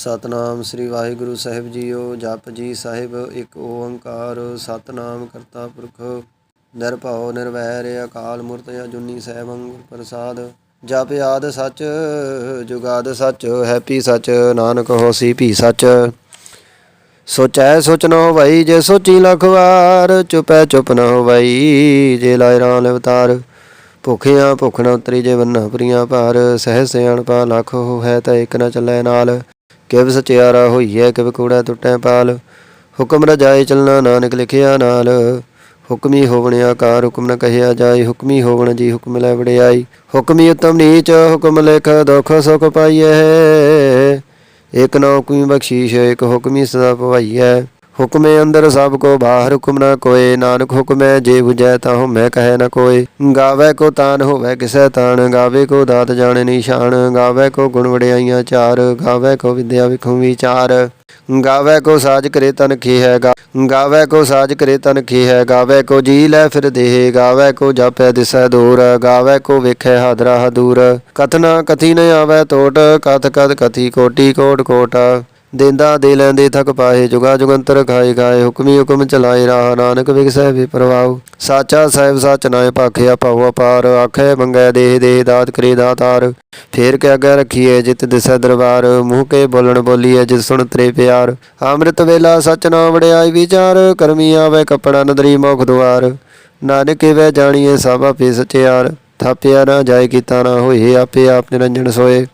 ਸਤਨਾਮ ਸ੍ਰੀ ਵਾਹਿਗੁਰੂ ਸਾਹਿਬ ਜੀਓ, ਜਪ ਜੀ ਸਾਹਿਬ, ਇੱਕ ਓੰਕਾਰ, ਸਤਨਾਮ ਕਰਤਾ ਪੁਰਖ, ਨਿਰਭਉ, ਨਿਰਵੈਰ, ਅਕਾਲ ਮੂਰਤ, ਅਜੂਨੀ ਸੈਭੰ ਪ੍ਰਸਾਦ। ਜਪ ਆਦ ਸਚ ਜੁਗਾਦ ਸਚ, ਹੈਪੀ ਸੱਚ, ਨਾਨਕ ਹੋਸੀ ਭੀ ਸੱਚ। ਸੋਚੈ ਸੋਚ ਨ ਹੋਵਈ, ਜੇ ਸੋਚੀ ਲੱਖ ਵਾਰ, ਚੁਪੈ ਚੁਪ ਨ ਹੋਵਈ, ਜੇ ਲਾਇ ਰਾਂ ਅਵਤਾਰ। ਭੁਖਿਆ ਭੁਖ ਨ ਉਤਰੀ, ਜੇ ਵੰਨਾ ਪ੍ਰੀਆ ਭਾਰ, ਸਹਿ ਸਿਆਣ ਪਾ ਲੱਖ ਹੋ ਹੈ ਤਾਂ ਇੱਕ ਨ ਚੱਲੈ ਨਾਲ। ਕਿਵ ਸਚਿਆਰਾ ਹੋਈਐ, ਕਿਵ ਕੂੜਾ ਟੁੱਟੈ ਪਾਲ। ਹੁਕਮ ਰਜਾਏ ਚਲਣਾ ਨਾਨਕ ਲਿਖਿਆ ਨਾਲ। ਹੁਕਮੀ ਹੋਵਣ ਆਕਾਰ ਹੁਕਮ ਨ ਕਹਿਆ ਜਾਏ। ਹੁਕਮੀ ਹੋਵਣ ਜੀ ਹੁਕਮ ਲੈ ਵੜਿਆਈ ਹੁਕਮੀ ਉਤਮ ਨੀਚ ਹੁਕਮ ਲਿਖ, ਦੁਖ ਸੁਖ ਪਾਈਐ। ਇਕ ਨਾ ਹੁਕਮੀ ਬਖਸ਼ੀਸ਼ ਇਕ ਹੁਕਮੀ ਸਦਾ ਭਵਾਈਐ ਹੁਕਮੇ ਅੰਦਰ ਸਭ ਕੋ ਬਾਹਰ ਹੁਕਮ ਨਾ ਕੋਏ। ਨਾਨਕ ਹੁਕਮੈ ਜੇ ਬੁਝੈ ਤਾਹੁ ਮੈਂ ਕਹੈ ਨ ਕੋਏ। ਗਾਵੇ ਕੋ ਤਾਨ ਹੋਵੇ ਕਿਸੈ ਤਾਨ ਗਾਵੇ ਕੋ ਦਾਤ ਜਾਣੇ ਨਿਸ਼ਾਨ, ਗਾਵੇ ਕੋ ਗੁਣ ਵਡਿਆਈਆਂ ਚਾਰ, ਗਾਵੇ ਕੋ ਵਿਦਿਆ ਵਿਖੁ ਵਿਚਾਰ। ਗਾਵੇ ਕੋ ਸਾਜ ਕਰੇ ਤਨ ਖੀ ਹੈ, ਗਾ- ਗਾਵੇ ਕੋ ਸਾਜ ਕਰੇ ਤਨ ਖੀ ਹੈ, ਗਾਵੇ ਕੋ ਜੀ ਲੈ ਫਿਰ ਦੇਹ, ਗਾਵੇ ਕੋ ਜਾਪੈ ਦਿਸੈ ਦੂਰ, ਗਾਵੇ ਕੋ ਵੇਖੈ ਹਾਦਰਾ ਹਦੂਰ। ਕਥਨਾ ਕਥੀ ਨ ਆਵੇ ਟੋਟ ਕਥ ਕਥ ਕਥੀ ਕੋਟੀ ਕੋਟ ਕੋਟ। ਦੇਂਦਾ, ਦੇ ਲੈਂਦੇ, ਥਕ ਪਾਏ, ਜੁਗਾ ਜੁਗੰਤਰ ਖਾਏ ਖਾਏ ਹੁਕਮੀ ਹੁਕਮ ਚਲਾਏ, ਰਾਹ ਨਾਨਕ ਵਿਗਸੈ ਵੀ ਪ੍ਰਵਾਉ ਸਾਚਾ ਸਾਹਿਬ ਸਚ ਨਾਏ ਭਾਖਿਆ, ਭਾਉ ਅਪਾਰ, ਆਖੇ, ਮੰਗੈ, ਦੇਹ ਦੇਹ, ਦਾਤ, ਕਰੇ ਦਾਤਾਰ ਫੇਰ ਕੇ ਅੱਗੇ ਰੱਖੀਏ ਜਿਤ ਦਿਸੈ ਦਰਬਾਰ। ਮੂੰਹ ਕੇ ਬੋਲਣ ਬੋਲੀਏ ਜਿਤ ਸੁਣ ਤਰੇ ਪਿਆਰ। ਅੰਮ੍ਰਿਤ ਵੇਲਾ ਸਚ ਨਾਮ ਵੜਿਆਈ ਵਿਚਾਰ, ਕਰਮੀ ਆਵੇ ਕਪੜਾ ਨਦਰੀ ਮੁਖ ਦੁਆਰ। ਨਾਨਕ ਵੇ ਜਾਣੀਏ ਸਭ ਆਪੇ ਸਚਿਆਰ। ਥਾਪਿਆ ਨਾ ਜਾਏ, ਕੀਤਾ ਨਾ ਹੋਏ, ਆਪੇ ਆਪ ਨਿਰੰਜਨ ਸੋਏ।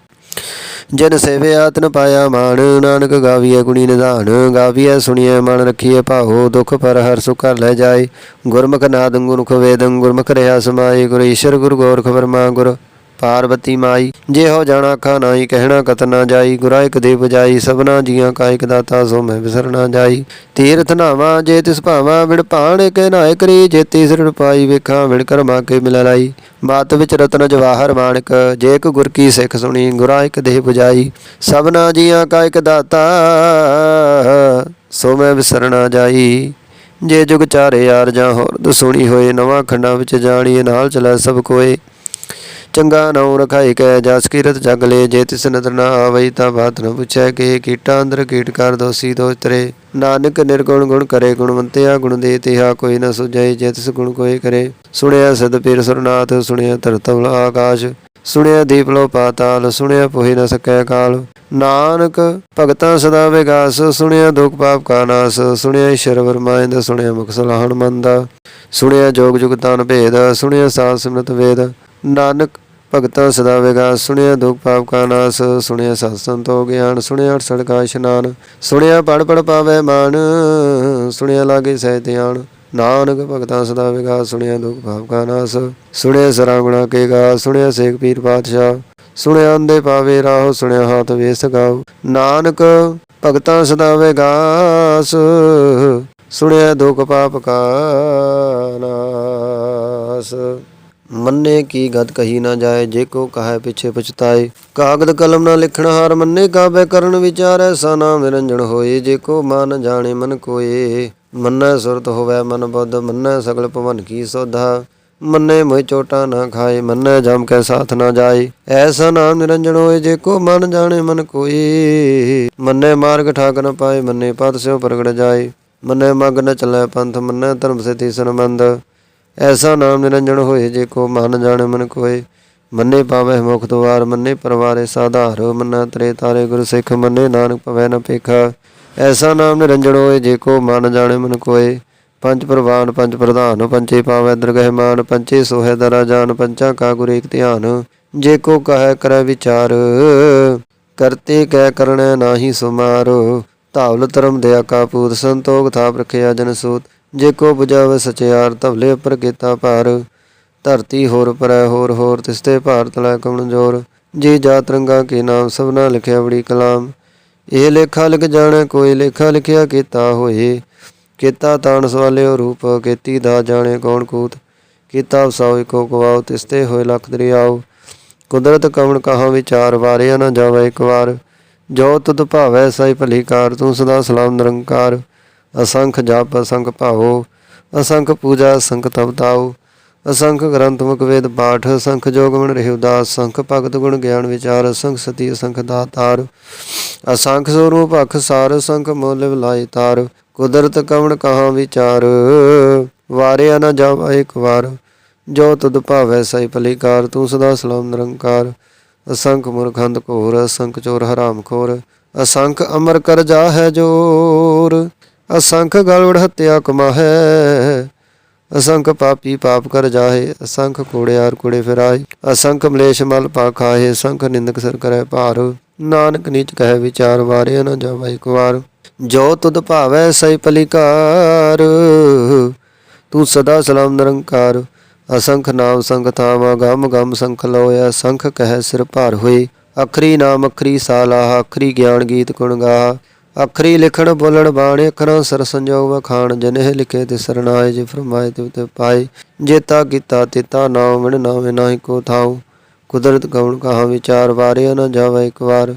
ਜਨ ਸੇਵੇ ਆਤਨ ਪਾਇਆ ਮਾਨ ਨਾਨਕ ਗਾਵੀਐ ਗੁਣੀ ਨਿਧਾਨ, ਗਾਵੀਐ ਸੁਣੀਐ ਮਨ ਰਖੀਐ ਭਾਉ, ਦੁਖ ਪਰ ਹਰ ਸੁਖ ਘਰ ਲੈ ਜਾਏ। ਗੁਰਮੁਖ ਨਾਦ, ਗੁਰਮੁਖ ਵੇਦੰ, ਗੁਰਮੁਖ ਰਹਾ ਸਮਾਏ, ਗੁਰ ਈਸ਼ਰ, ਗੁਰ ਗੋਰਖ ਵਰਮਾ, ਗੁਰ ਪਾਰਵਤੀ ਮਾਈ ਜੇ ਹੋ ਜਾਣਾ ਖਾ ਨਾਹੀ ਕਹਿਣਾ ਕਤ ਨਾ ਜਾਈ ਗੁਰਾਇਕ ਦੇ ਬਜਾਈ ਸਭਨਾ ਜੀਆਂ ਕਾ ਦਾਤਾ ਸੋ ਮੈਂ ਵਿਸਰ ਨਾ ਜਾਈ। ਤੀਰਥ ਨਾਵਾ ਜੇ ਤਿਸ ਭਾਵਾ ਵਿੜ ਭਾਣ ਕੇ ਨਾਇ ਕਰੀ ਜੇ ਤੀਸਰ ਪਾਈ ਵੇਖਾਂ ਵਿੜ ਕਰਮਾ ਕੇ ਮਿਲ ਲਾਈ। ਬਾਤ ਵਿੱਚ ਰਤਨ ਜਵਾਹਰ ਮਾਨਕ ਜੇ ਇੱਕ ਗੁਰ ਕੀ ਸਿੱਖ ਸੁਣੀ ਗੁਰਾਇਕ ਦੇ ਦੇਹ 부ਜਾਈ। ਸਭਨਾ ਜੀਆਂ ਕਾਇਕ ਦਾਤਾ, ਸੋ ਮੈਂ ਵਿਸਰ ਨਾ ਜਾਈ। ਜੇ ਜੁਗ ਚਾਰੇ ਯਾਰ ਜਾਂ ਹੋਰ ਦਸੁਣੀ ਹੋਏ, ਨਵਾਂ ਖੰਡਾਂ ਵਿੱਚ ਜਾਣੀਏ ਨਾਲ ਚਲੈ ਸਭ ਕੋਏ। ਚੰਗਾ ਨਾਉ ਰਖਾਈ ਕੈ ਜਸ ਕੀਰਤ ਜਗ ਲੈ, ਜੇ ਤਿਸ ਨਦਰ ਨਾ ਆਵਈ ਤਾਂ ਬਾਤ ਨ ਪੁੱਛੈ, ਕਿ ਕੀਟਾ ਅੰਦਰ ਕੀਟ ਕਰ ਦੋਸੀ ਦੋਸ਼ ਤਰੇ ਨਾਨਕ ਨਿਰਗੁਣ ਗੁਣ ਕਰੇ, ਗੁਣਵੰਤਿਆ ਗੁਣ ਦੇ ਤਿਹਾ ਕੋਈ ਨ ਸੁਝੈ ਜੇ ਤਿਸ ਗੁਣ ਕੋਈ ਕਰੇ। ਸੁਣਿਆ ਸਦ ਪੀਰ ਸੁਰਨਾਥ, ਸੁਣਿਆ ਧਰਤਵਲ ਆਕਾਸ਼। ਸੁਣਿਆ ਦੀਪ ਲੋ ਪਾਤਾਲ, ਸੁਣਿਆ ਪੋਹਿ ਨ ਸਕੈ ਕਾਲ। ਨਾਨਕ ਭਗਤਾਂ ਸਦਾ ਵਿਗਾਸ, ਸੁਣਿਆ ਦੁਖ ਪਾਪ ਕਾ ਨਾਸ। ਸੁਣਿਆ ਈਸ਼ਰ ਵਰਮਾਇੰਦ ਸੁਣਿਆ ਮੁਖ ਸਲਾਹਣ ਮੰਦਾ। ਸੁਣਿਆ ਜੋਗ ਜੁਗ ਤਨ ਭੇਦ, ਸੁਣਿਆ ਸਾਧ ਸਿਮਰਤ ਵੇਦ। ਨਾਨਕ ਭਗਤਾਂ ਸਦਾ ਵਿਗਾਸ, ਸੁਣਿਆ ਦੁਖ ਪਾਪ ਕਾ ਨਾਸ, ਸੁਣਿਆ ਸਤ ਸੰਤੋ ਗਿਆਨ, ਸੁਣਿਆ ਸੜਕਾ ਇਸ਼ਨਾਨ, ਸੁਣਿਆ ਪੜ ਪੜ ਪਾਵੇ ਮਾਨ, ਸੁਣਿਆ ਲਾਗੇ ਸਹਿ ਧਿਆਨ, ਨਾਨਕ ਭਗਤਾਂ ਸਦਾ ਵਿਗਾਸ, ਸੁਣਿਆ ਦੁਖ ਪਾਪ ਕਾ ਨਾਸ, ਸੁਣਿਆ ਸਰਾ ਗੁਣਾ ਕੇ ਗਾ ਸੁਣਿਆ ਸੇਖ ਪੀਰ ਪਾਤਸ਼ਾਹ, ਸੁਣਿਆ ਅੰਦੇ ਪਾਵੇ ਰਾਹ, ਸੁਣਿਆ ਹਾਥ ਵੇਸ ਗਾਉ ਨਾਨਕ ਭਗਤਾਂ ਸਦਾ ਵਿਗਾਸ, ਸੁਣਿਆ ਦੁਖ ਪਾਪ ਕਾ ਨਾਸ। ਮੰਨੇ ਕੀ ਗਤ ਕਹੀ ਨਾ ਜਾਏ, ਜੇ ਕੋ ਕਹੈ ਪਿਛੇ ਪਛਤਾਏ। ਕਾਗਦ ਕਲਮ ਨਾ ਲਿਖਣ ਹਾਰ ਮੰਨੇ ਕਾਬੇ ਕਰਨ ਵਿਚਾਰ ਐਸਾ ਨਾਮ ਨਿਰੰਜਨ ਹੋਏ। ਜੇ ਕੋ ਮਨ ਜਾਣੇ ਮਨ ਕੋਏ, ਮੰਨੈ ਸੁਰਤ ਹੋਵੇ ਮਨ ਬੁੱਧ, ਮੰਨੈ ਸਗਲ ਭਵਨ ਕੀ ਸੋਧਾ। ਮੰਨੇ ਮੋਇ ਚੋਟਾ ਨਾ ਖਾਏ, ਮੰਨੈ ਜਮ ਕੈ ਸਾਥ ਨਾ ਜਾਏ। ਐਸਾ ਨਾਮ ਨਿਰੰਜਨ ਹੋਏ, ਜੇ ਕੋ ਮਨ ਜਾਣੇ ਮਨ ਕੋਈ ਮੰਨੇ ਮਾਰਗ ਠਾਕ ਨ ਪਾਏ, ਮੰਨੇ ਪਦ ਸਿਓ ਪ੍ਰਗਟ ਜਾਏ। ਮੰਨੇ ਮਗ ਨ ਚੱਲੈ ਪੰਥ, ਮੰਨੇ ਧਰਮ ਸਿਧੀ ਸੰਬੰਧ। ਐਸਾ ਨਾਮ ਨਿਰੰਜਨ ਹੋਏ ਜੇ ਕੋ ਮਨ ਜਾਣੇ ਮਨ ਕੋਏ। ਮੰਨੇ ਪਾਵੇ ਮੁਖ ਦੁਆਰ, ਮੰਨੇ ਪਰਵਾਰੇ ਸਾਧਾਰ। ਮੰਨਾ ਤਰੇ ਤਾਰੇ ਗੁਰ ਸਿੱਖ, ਮੰਨੇ ਨਾਨਕ ਪਵੈ ਨ ਪੇਖਾ। ਐਸਾ ਨਾਮ ਨਿਰੰਜਨ ਹੋਏ ਜੇ ਕੋ ਮਨ ਜਾਣੇ ਮਨ ਕੋਏ। ਪੰਜ ਪ੍ਰਵਾਨ, ਪੰਜ ਪ੍ਰਧਾਨ ਪੰਚੇ ਪਾਵੈ ਦਰਗਹਿ ਮਾਨ ਪੰਚੇ ਸੋਹੈ ਦਰਾ ਜਾਨ, ਪੰਚਾ ਕਾ ਗੁਰ ਏਕ ਧਿਆਨ। ਜੇ ਕੋ ਕਹੈ ਕਰੈ ਵਿਚਾਰ, ਕਰਤੇ ਕਹਿ ਕਰਣੈ ਨਾਹੀ ਸੁਮਾਰ। ਧਾਵਲ ਧਰਮ ਦਇਆ ਕਾ ਪੂਤ, ਸੰਤੋਖ ਥਾਪ ਰਖਿਆ ਜਨ ਸੂਤ। ਜੇ ਕੋ 부ਜਾਵੇ ਸਚਿਆਰ ਧਵਲੇ ਉੱਪਰ ਕੀਤਾ ਭਾਰ। ਧਰਤੀ ਹੋਰ ਪਰੈ, ਹੋਰ ਹੋਰ ਤਿਸਤੇ ਭਾਰਤ ਲੈ ਕਮਣ ਜੋਰ। ਜੀ ਜਾਤ ਰੰਗਾ ਕੇ ਨਾਮ, ਸਭਨਾ ਲਿਖਿਆ ਬੜੀ ਕਲਾਮ। ਇਹ ਲੇਖਾ ਲਿਖ ਜਾਣੈ, ਕੋਈ ਲੇਖਾ ਲਿਖਿਆ ਕੀਤਾ ਹੋਏ। ਕੀਤਾ ਤਾਣ ਸਵਾਲਿਓ ਰੂਪ, ਕੀਤੀ ਦਾ ਜਾਣੇ ਕੌਣ ਕੂਤ। ਕੀਤਾ ਵਸਾਓ ਇਕੋ ਕਵਾਉ ਤਿਸਤੇ ਹੋਏ ਲਖ ਦਰਿਆਉ ਕੁਦਰਤ ਕਵਣ ਕਹਾ ਵਿਚਾਰ, ਵਾਰਿਆ ਨਾ ਜਾਵੇ ਇੱਕ ਵਾਰ। ਜੋ ਤੁਧ ਭਾਵੈ, ਸਾਈ ਭਲੀ ਕਾਰ, ਤੂੰ ਸਦਾ ਸਲਾਮ ਨਿਰੰਕਾਰ। ਅਸੰਖ ਜਪ, ਅਸੰਖ ਭਾਵੋ, ਅਸੰਖ ਪੂਜਾ, ਅਸੰਖ ਤਪ ਅਸੰਖ ਗ੍ਰੰਥ, ਮੁਖ ਵੇਦ, ਪਾਠ, ਅਸੰਖ ਜੋਗ ਮਨ ਰਹਿ ਉਦਾਸ, ਅਸੰਖ ਭਗਤ ਗੁਣ, ਗਿਆਨ ਵਿਚਾਰ, ਅਸੰਖ ਸਤੀ, ਅਸੰਖ ਦਾਤਾਰ ਅਸੰਖ ਸਰੂਪ ਅਖ ਸਾਰ, ਅਸੰਖ ਮੁੱਲ ਵਿਲਾਈ ਤਾਰ, ਕੁਦਰਤ ਕਵਣ ਕਹਾਂ ਵਿਚਾਰ, ਵਾਰਿਆ ਨਾ ਜਾਵਾ ਇੱਕ ਵਾਰ, ਜੋ ਤੁਧ ਭਾਵੈ ਸਈ ਭਲੀਕਾਰ, ਤੂੰ ਸਦਾ ਸਲਾਮ ਨਿਰੰਕਾਰ, ਅਸੰਖ ਮੁਰਖੰਦ ਘੋਰ, ਅਸੰਖ ਚੋਰ ਹਰਾਮ ਖੋਰ, ਅਸੰਖ ਅਮਰ ਕਰ ਜਾ ਹੈ ਜੋਰ ਅਸੰਖ ਗਲਵੜ ਹੱਤਿਆ ਕਮਾਹੈ, ਅਸੰਖ ਪਾਪੀ ਪਾਪ ਕਰ ਜਾਹੇ, ਅਸੰਖ ਕੋੜਿਆਰ ਕੋੜੇ ਫਿਰਾਏ ਅਸੰਖ ਮਲੇਸ਼ ਮਲ ਪਾ ਖਾਏ ਅਸੰਖ ਨਿੰਦਕ ਸਰ ਕਰੈ ਭਾਰ, ਨਾਨਕ ਨੀਚ ਕਹੈ ਵਿਚਾਰ ਵਾਰਿਆ ਨਾ ਜਾਵਾ ਇੱਕ ਵਾਰ, ਜੋ ਤੁਧ ਭਾਵੈ ਸਈ ਭਲੀਕਾਰ ਤੂੰ ਸਦਾ ਸਲਾਮ ਨਿਰੰਕਾਰ, ਅਸੰਖ ਨਾਮ ਸੰਖ ਥਾਵਾ, ਗਮ ਗਮ ਸੰਖ ਲੋਇ ਅਸੰਖ ਕਹਿ ਸਿਰ ਭਾਰ ਹੋਏ, ਅਖਰੀ ਨਾਮ ਅਖਰੀ ਸਾਲਾ ਅਖਰੀ ਗਿਆਨ ਗੀਤ ਗੁਣ ਗਾਹ ਅਖਰੀ ਲਿਖਣ, ਬੋਲਣ, ਬਾਣੇ, ਅੱਖਰਾਂ, ਸਰ ਸੰਜੋਗ, ਵਖਾਣ, ਜਨਹਿ ਲਿਖੇ ਤੇ ਸਰਨਾਏ, ਜੇ ਫਰਮਾਏ ਤੇ ਉਤੇ ਪਾਏ, ਜੇਤਾ ਕੀਤਾ ਤੇਤਾ ਨਾਮ ਵਿਣ ਨਾਵੇਂ ਨਾਹੀ ਕੋ ਥਾਉ। ਕੁਦਰਤ ਕਉਣ ਕਹਾ ਵਿਚਾਰ ਵਾਰਿਆ ਨਾ ਜਾਵੇ ਇੱਕ ਵਾਰ।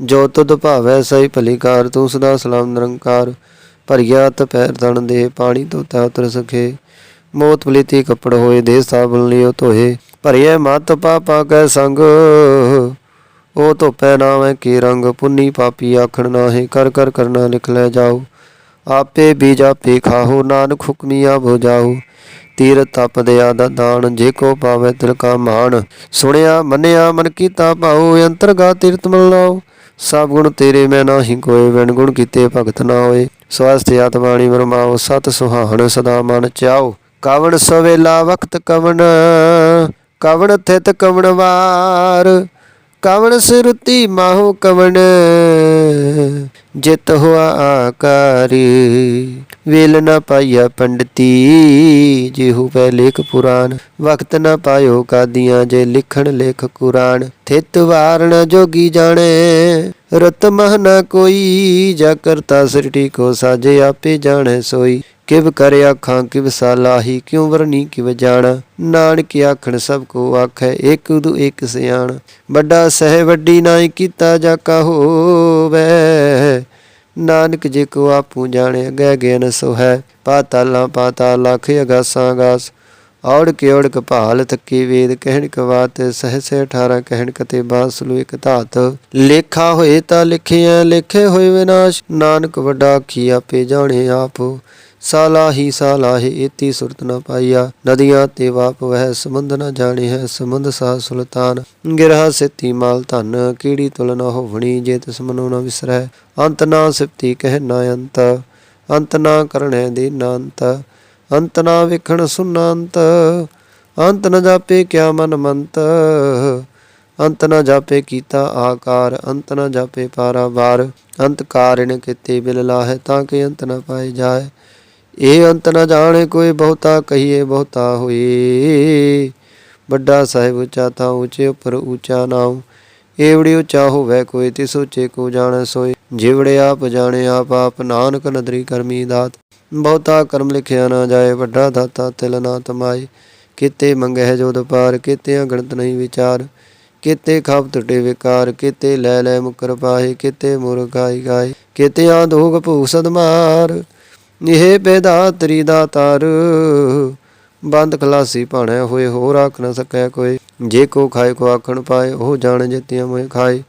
ਜੋ ਤੁਧ ਭਾਵੈ ਸਹੀ ਭਲੀਕਾਰ, ਤੂੰ ਸਦਾ ਸਲਾਮ ਨਿਰੰਕਾਰ। ਭਰੀਆ ਤ ਪੈਰ ਤਣ ਦੇ, ਪਾਣੀ ਤੋਂ ਤੈ ਉਤਰ ਸਕੇ। ਮੋਤ ਪਲੀਤੀ ਕੱਪੜ ਹੋਏ ਦੇ ਸਾਬਲ ਲਿਓ ਧੋਏ। ਭਰੀਏ ਮਤ ਪਾਪਾ ਕੈ ਸੰਗ। ਉਹ ਧੋਪੈ ਨਾਵੇਂ ਕੀ ਰੰਗ ਪੁੰਨੀ ਪਾਪੀ ਆਖਣ ਨਾਹੀ, ਕਰ ਕਰ ਕਰਨਾ ਲਿਖ ਲੈ ਜਾਓ ਆਪੇ ਬੀਜ ਆਪੇ ਖਾਹੋ, ਨਾਨਕ ਹੁਕਮੀਆ ਭੋ ਜਾਓ ਤੀਰ ਤਪ ਦਿਆ ਦਾ ਦਾਨ, ਜੇ ਕੋ ਪਾਵੇ ਤਿਲ ਕਾ ਮਾਨ ਸੁਣਿਆ, ਮੰਨਿਆ, ਮਨ ਕੀਤਾ ਭਾਉ ਅੰਤਰਗਾ ਤੀਰਤ ਮਲ ਲਾਓ ਸਭ ਗੁਣ ਤੇਰੇ ਮੈਂ ਨਾਹੀ ਕੋਏ ਵਿਣ ਗੁਣ ਕੀਤੇ ਭਗਤ ਨਾ ਹੋਏ। ਸਵਸਥ ਆਤਮਾਣੀ ਵਰਮਾਓ, ਸਤ ਸੁਹਾਣ ਸਦਾ ਮਨ ਚਾਓ। ਕਵਣ ਸਵੇਲਾ ਵਕਤ ਕਵਣ ਕਵਣ ਥਿਤ ਕਵਣ ਵਾਰ। ਕਵਣ ਸਿਰਤੀ ਮਾਹੂ ਕਵਣ? ਜਿਤ ਹੋਆ ਆਕਾਰੀ, ਵੇਲ ਨ ਪਾਈਆ ਪੰਡਤੀ, ਜਿਹੂ ਪੈ ਲੇਖ ਪੁਰਾਨ ਵਕਤ ਨਾ ਪਾਇਓ ਕਾਦੀਆਂ ਜੇ ਲਿਖਣ ਲੇਖ ਕੁਰਾਨ ਥਿਤ ਵਾਰਣ ਜੋਗੀ ਜਾਣੇ ਰਤ ਮਹ ਨਾ ਕੋਈ, ਜਾ ਕਰਤਾ ਸ੍ਰਿਟੀ ਕੋ ਸਾਜੇ ਆਪੇ ਜਾਣੇ ਸੋਈ। ਕਿਵ ਕਰ ਆਖਾਂ, ਕਿਵ ਸਾਲਾਹੀ, ਕਿਉ ਵਰਨੀ, ਕਿਵ ਜਾਣ। ਨਾਨਕ ਆਖਣ, ਸਭ ਕੋ ਆਖੈ, ਏਕ ਉਦੁ, ਏਕ ਸਿਆਣ। ਵੱਡਾ ਸਹਿ, ਵੱਡੀ ਨਾਈ ਕੀਤਾ ਜਾ ਕਾ ਨਾਨਕ ਜੇ ਕੋ ਆਪੂ ਜਾਣੇ, ਅਗੈ ਗਿਆਨ ਸੋ ਹੈ ਪਾਤਾਲਾਂ, ਪਾਤਾਲ ਲਖ ਅਗਾਸਾਂ ਗਾਸ ਔੜ ਕੇ ਔੜ ਕਪਾਲ ਤੱਕੀ ਵੇਦ, ਕਹਿਣ ਕਵਾਤ ਸਹਸੇ 18 ਕਹਿਣ ਕਤੇ ਬਾਸਲੂ ਇਕ ਧਾਤ। ਲੇਖਾ ਹੋਏ ਤਾਂ ਲਿਖਿਆ ਲਿਖੇ ਹੋਏ ਵਿਨਾਸ਼। ਨਾਨਕ ਵੱਡਾ ਕੀ ਆਪੇ ਜਾਣੇ ਆਪ। ਸਾਲਾਹੀ ਸਾਲਾਹੀ ਇਤੀ ਸੁਰਤ ਨ ਪਾਈਆ। ਨਦੀਆਂ ਤੇ ਵਾਪ ਵਹਿ ਸਮੁੰਦ ਨ ਜਾਣੇ ਹੈ ਸਮੁੰਦ ਸਾ ਸੁਲਤਾਨ। ਗਿਰਹਾ ਸਿੱਤੀ ਮਾਲ ਧਨ, ਕੀੜੀ ਤੁਲ ਨ ਹੋਵਣੀ, ਜੇ ਤਿਸ ਮਨੋ ਨ ਵਿਸਰੈ। ਅੰਤ ਨਾ ਸਿਫਤੀ ਕਹਿ ਨਾ ਅੰਤ ਅੰਤ ਨਾ ਕਰਣੈ ਦੇ ਨਾੰਤ ਅੰਤ ਨਾ ਵੇਖਣ ਸੁਨੰਤ। ਅੰਤ ਨ ਜਾਪੇ ਕਿਆ ਮਨ ਮੰਤ, ਅੰਤ ਨ ਜਾਪੇ ਕੀਤਾ ਆਕਾਰ, ਅੰਤ ਨ ਜਾਪੇ ਪਾਰਾ ਪਾਰਾਵਾਰ। ਅੰਤ ਕਾਰਿਣ ਕਿਤੇ ਬਿਲ ਲਾਹੇ, ਤਾਂ ਕਿ ਅੰਤ ਨ ਪਾਏ ਜਾਏ। ਇਹ ਅੰਤ ਨਾ ਜਾਣੇ ਕੋਈ ਬਹੁਤਾ ਕਹੀਏ ਬਹੁਤਾ ਹੋਏ ਵੱਡਾ ਸਾਹਿਬ ਉੱਚਾ ਥਾਂ ਉੱਚੇ ਉੱਪਰ ਉੱਚਾ ਨਾਮ ਏਵੜੀ ਉੱਚਾ ਹੋਵੇ ਕੋਈ ਤਿਸ ਉੱਚੇ ਕੋ ਜਾਣੈ ਸੋਏ। ਜਿਵੜੇ ਆਪ ਜਾਣੇ ਆਪ ਆਪ ਨਾਨਕ ਨਦਰੀ ਕਰਮੀ ਦਾਤ। ਬਹੁਤਾ ਕਰਮ ਲਿਖਿਆ ਨਾ ਜਾਏ, ਵੱਡਾ ਦਾਤਾ ਤਿਲ ਨਾ ਤਮਾਏ। ਕਿਤੇ ਮੰਗਹਿ ਜੋਦ ਪਾਰ ਕਿਤੇ ਅਗਣਤ ਨਹੀਂ ਵਿਚਾਰ। ਕਿਤੇ ਖਾਪ ਟੁੱਟੇ ਵਿਕਾਰ, ਕਿਤੇ ਲੈ ਲੈ ਮੁਕਰ ਪਾਹੇ ਕਿਤੇ ਮੁਰਗਾਈ ਗਾਏ ਕਿਤੇ ਆਂਧੋਗ ਭੂਸਦ ਮਾਰ ਇਹ ਬੇਦਾਤਰੀ ਦਾਤਾਰ ਬੰਦ ਖਲਾਸੀ ਭਾਣੈ ਹੋਏ, ਹੋਰ ਆਖ ਨ ਸਕੈ ਕੋਈ। ਜੇ ਕੋ ਖਾਏ, ਕੋ ਆਖਣ ਪਾਏ, ਉਹ ਜਾਣ ਜਿਤਿਆ ਮੋਇ ਖਾਏ।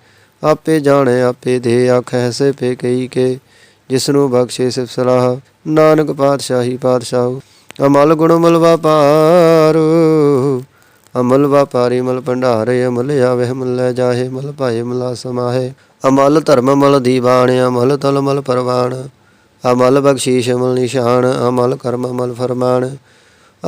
ਆਪੇ ਜਾਣੈ, ਆਪੇ ਦੇ ਆਖੈ ਸੇ ਪੇ ਕਈ ਕੇ। ਜਿਸਨੂੰ ਬਖਸ਼ੇ ਸਿਫ ਸਲਾਹ, ਨਾਨਕ ਪਾਤਸ਼ਾਹੀ ਪਾਤਸ਼ਾਹ। ਅਮਲ ਗੁਣ ਮਲ ਵਪਾਰ। ਅਮਲ ਵਪਾਰੀ ਮਲ ਭੰਡਾਰੇ, ਅਮਲ ਆਵੇ ਮਲ ਲੈ ਜਾਹੇ, ਮਲ ਭਾਏ, ਮਲਾ ਸਮਾਹੇ ਅਮਲ ਧਰਮ ਮਲ ਦੀਵਾਨ, ਅਮਲ ਤਲ ਮਲ ਪਰਵਾਨ। ਅਮਲ ਬਖਸ਼ੀਸ਼ ਅਮਲ ਨਿਸ਼ਾਨ, ਅਮਲ ਕਰਮ ਅਮਲ ਫਰਮਾਨ।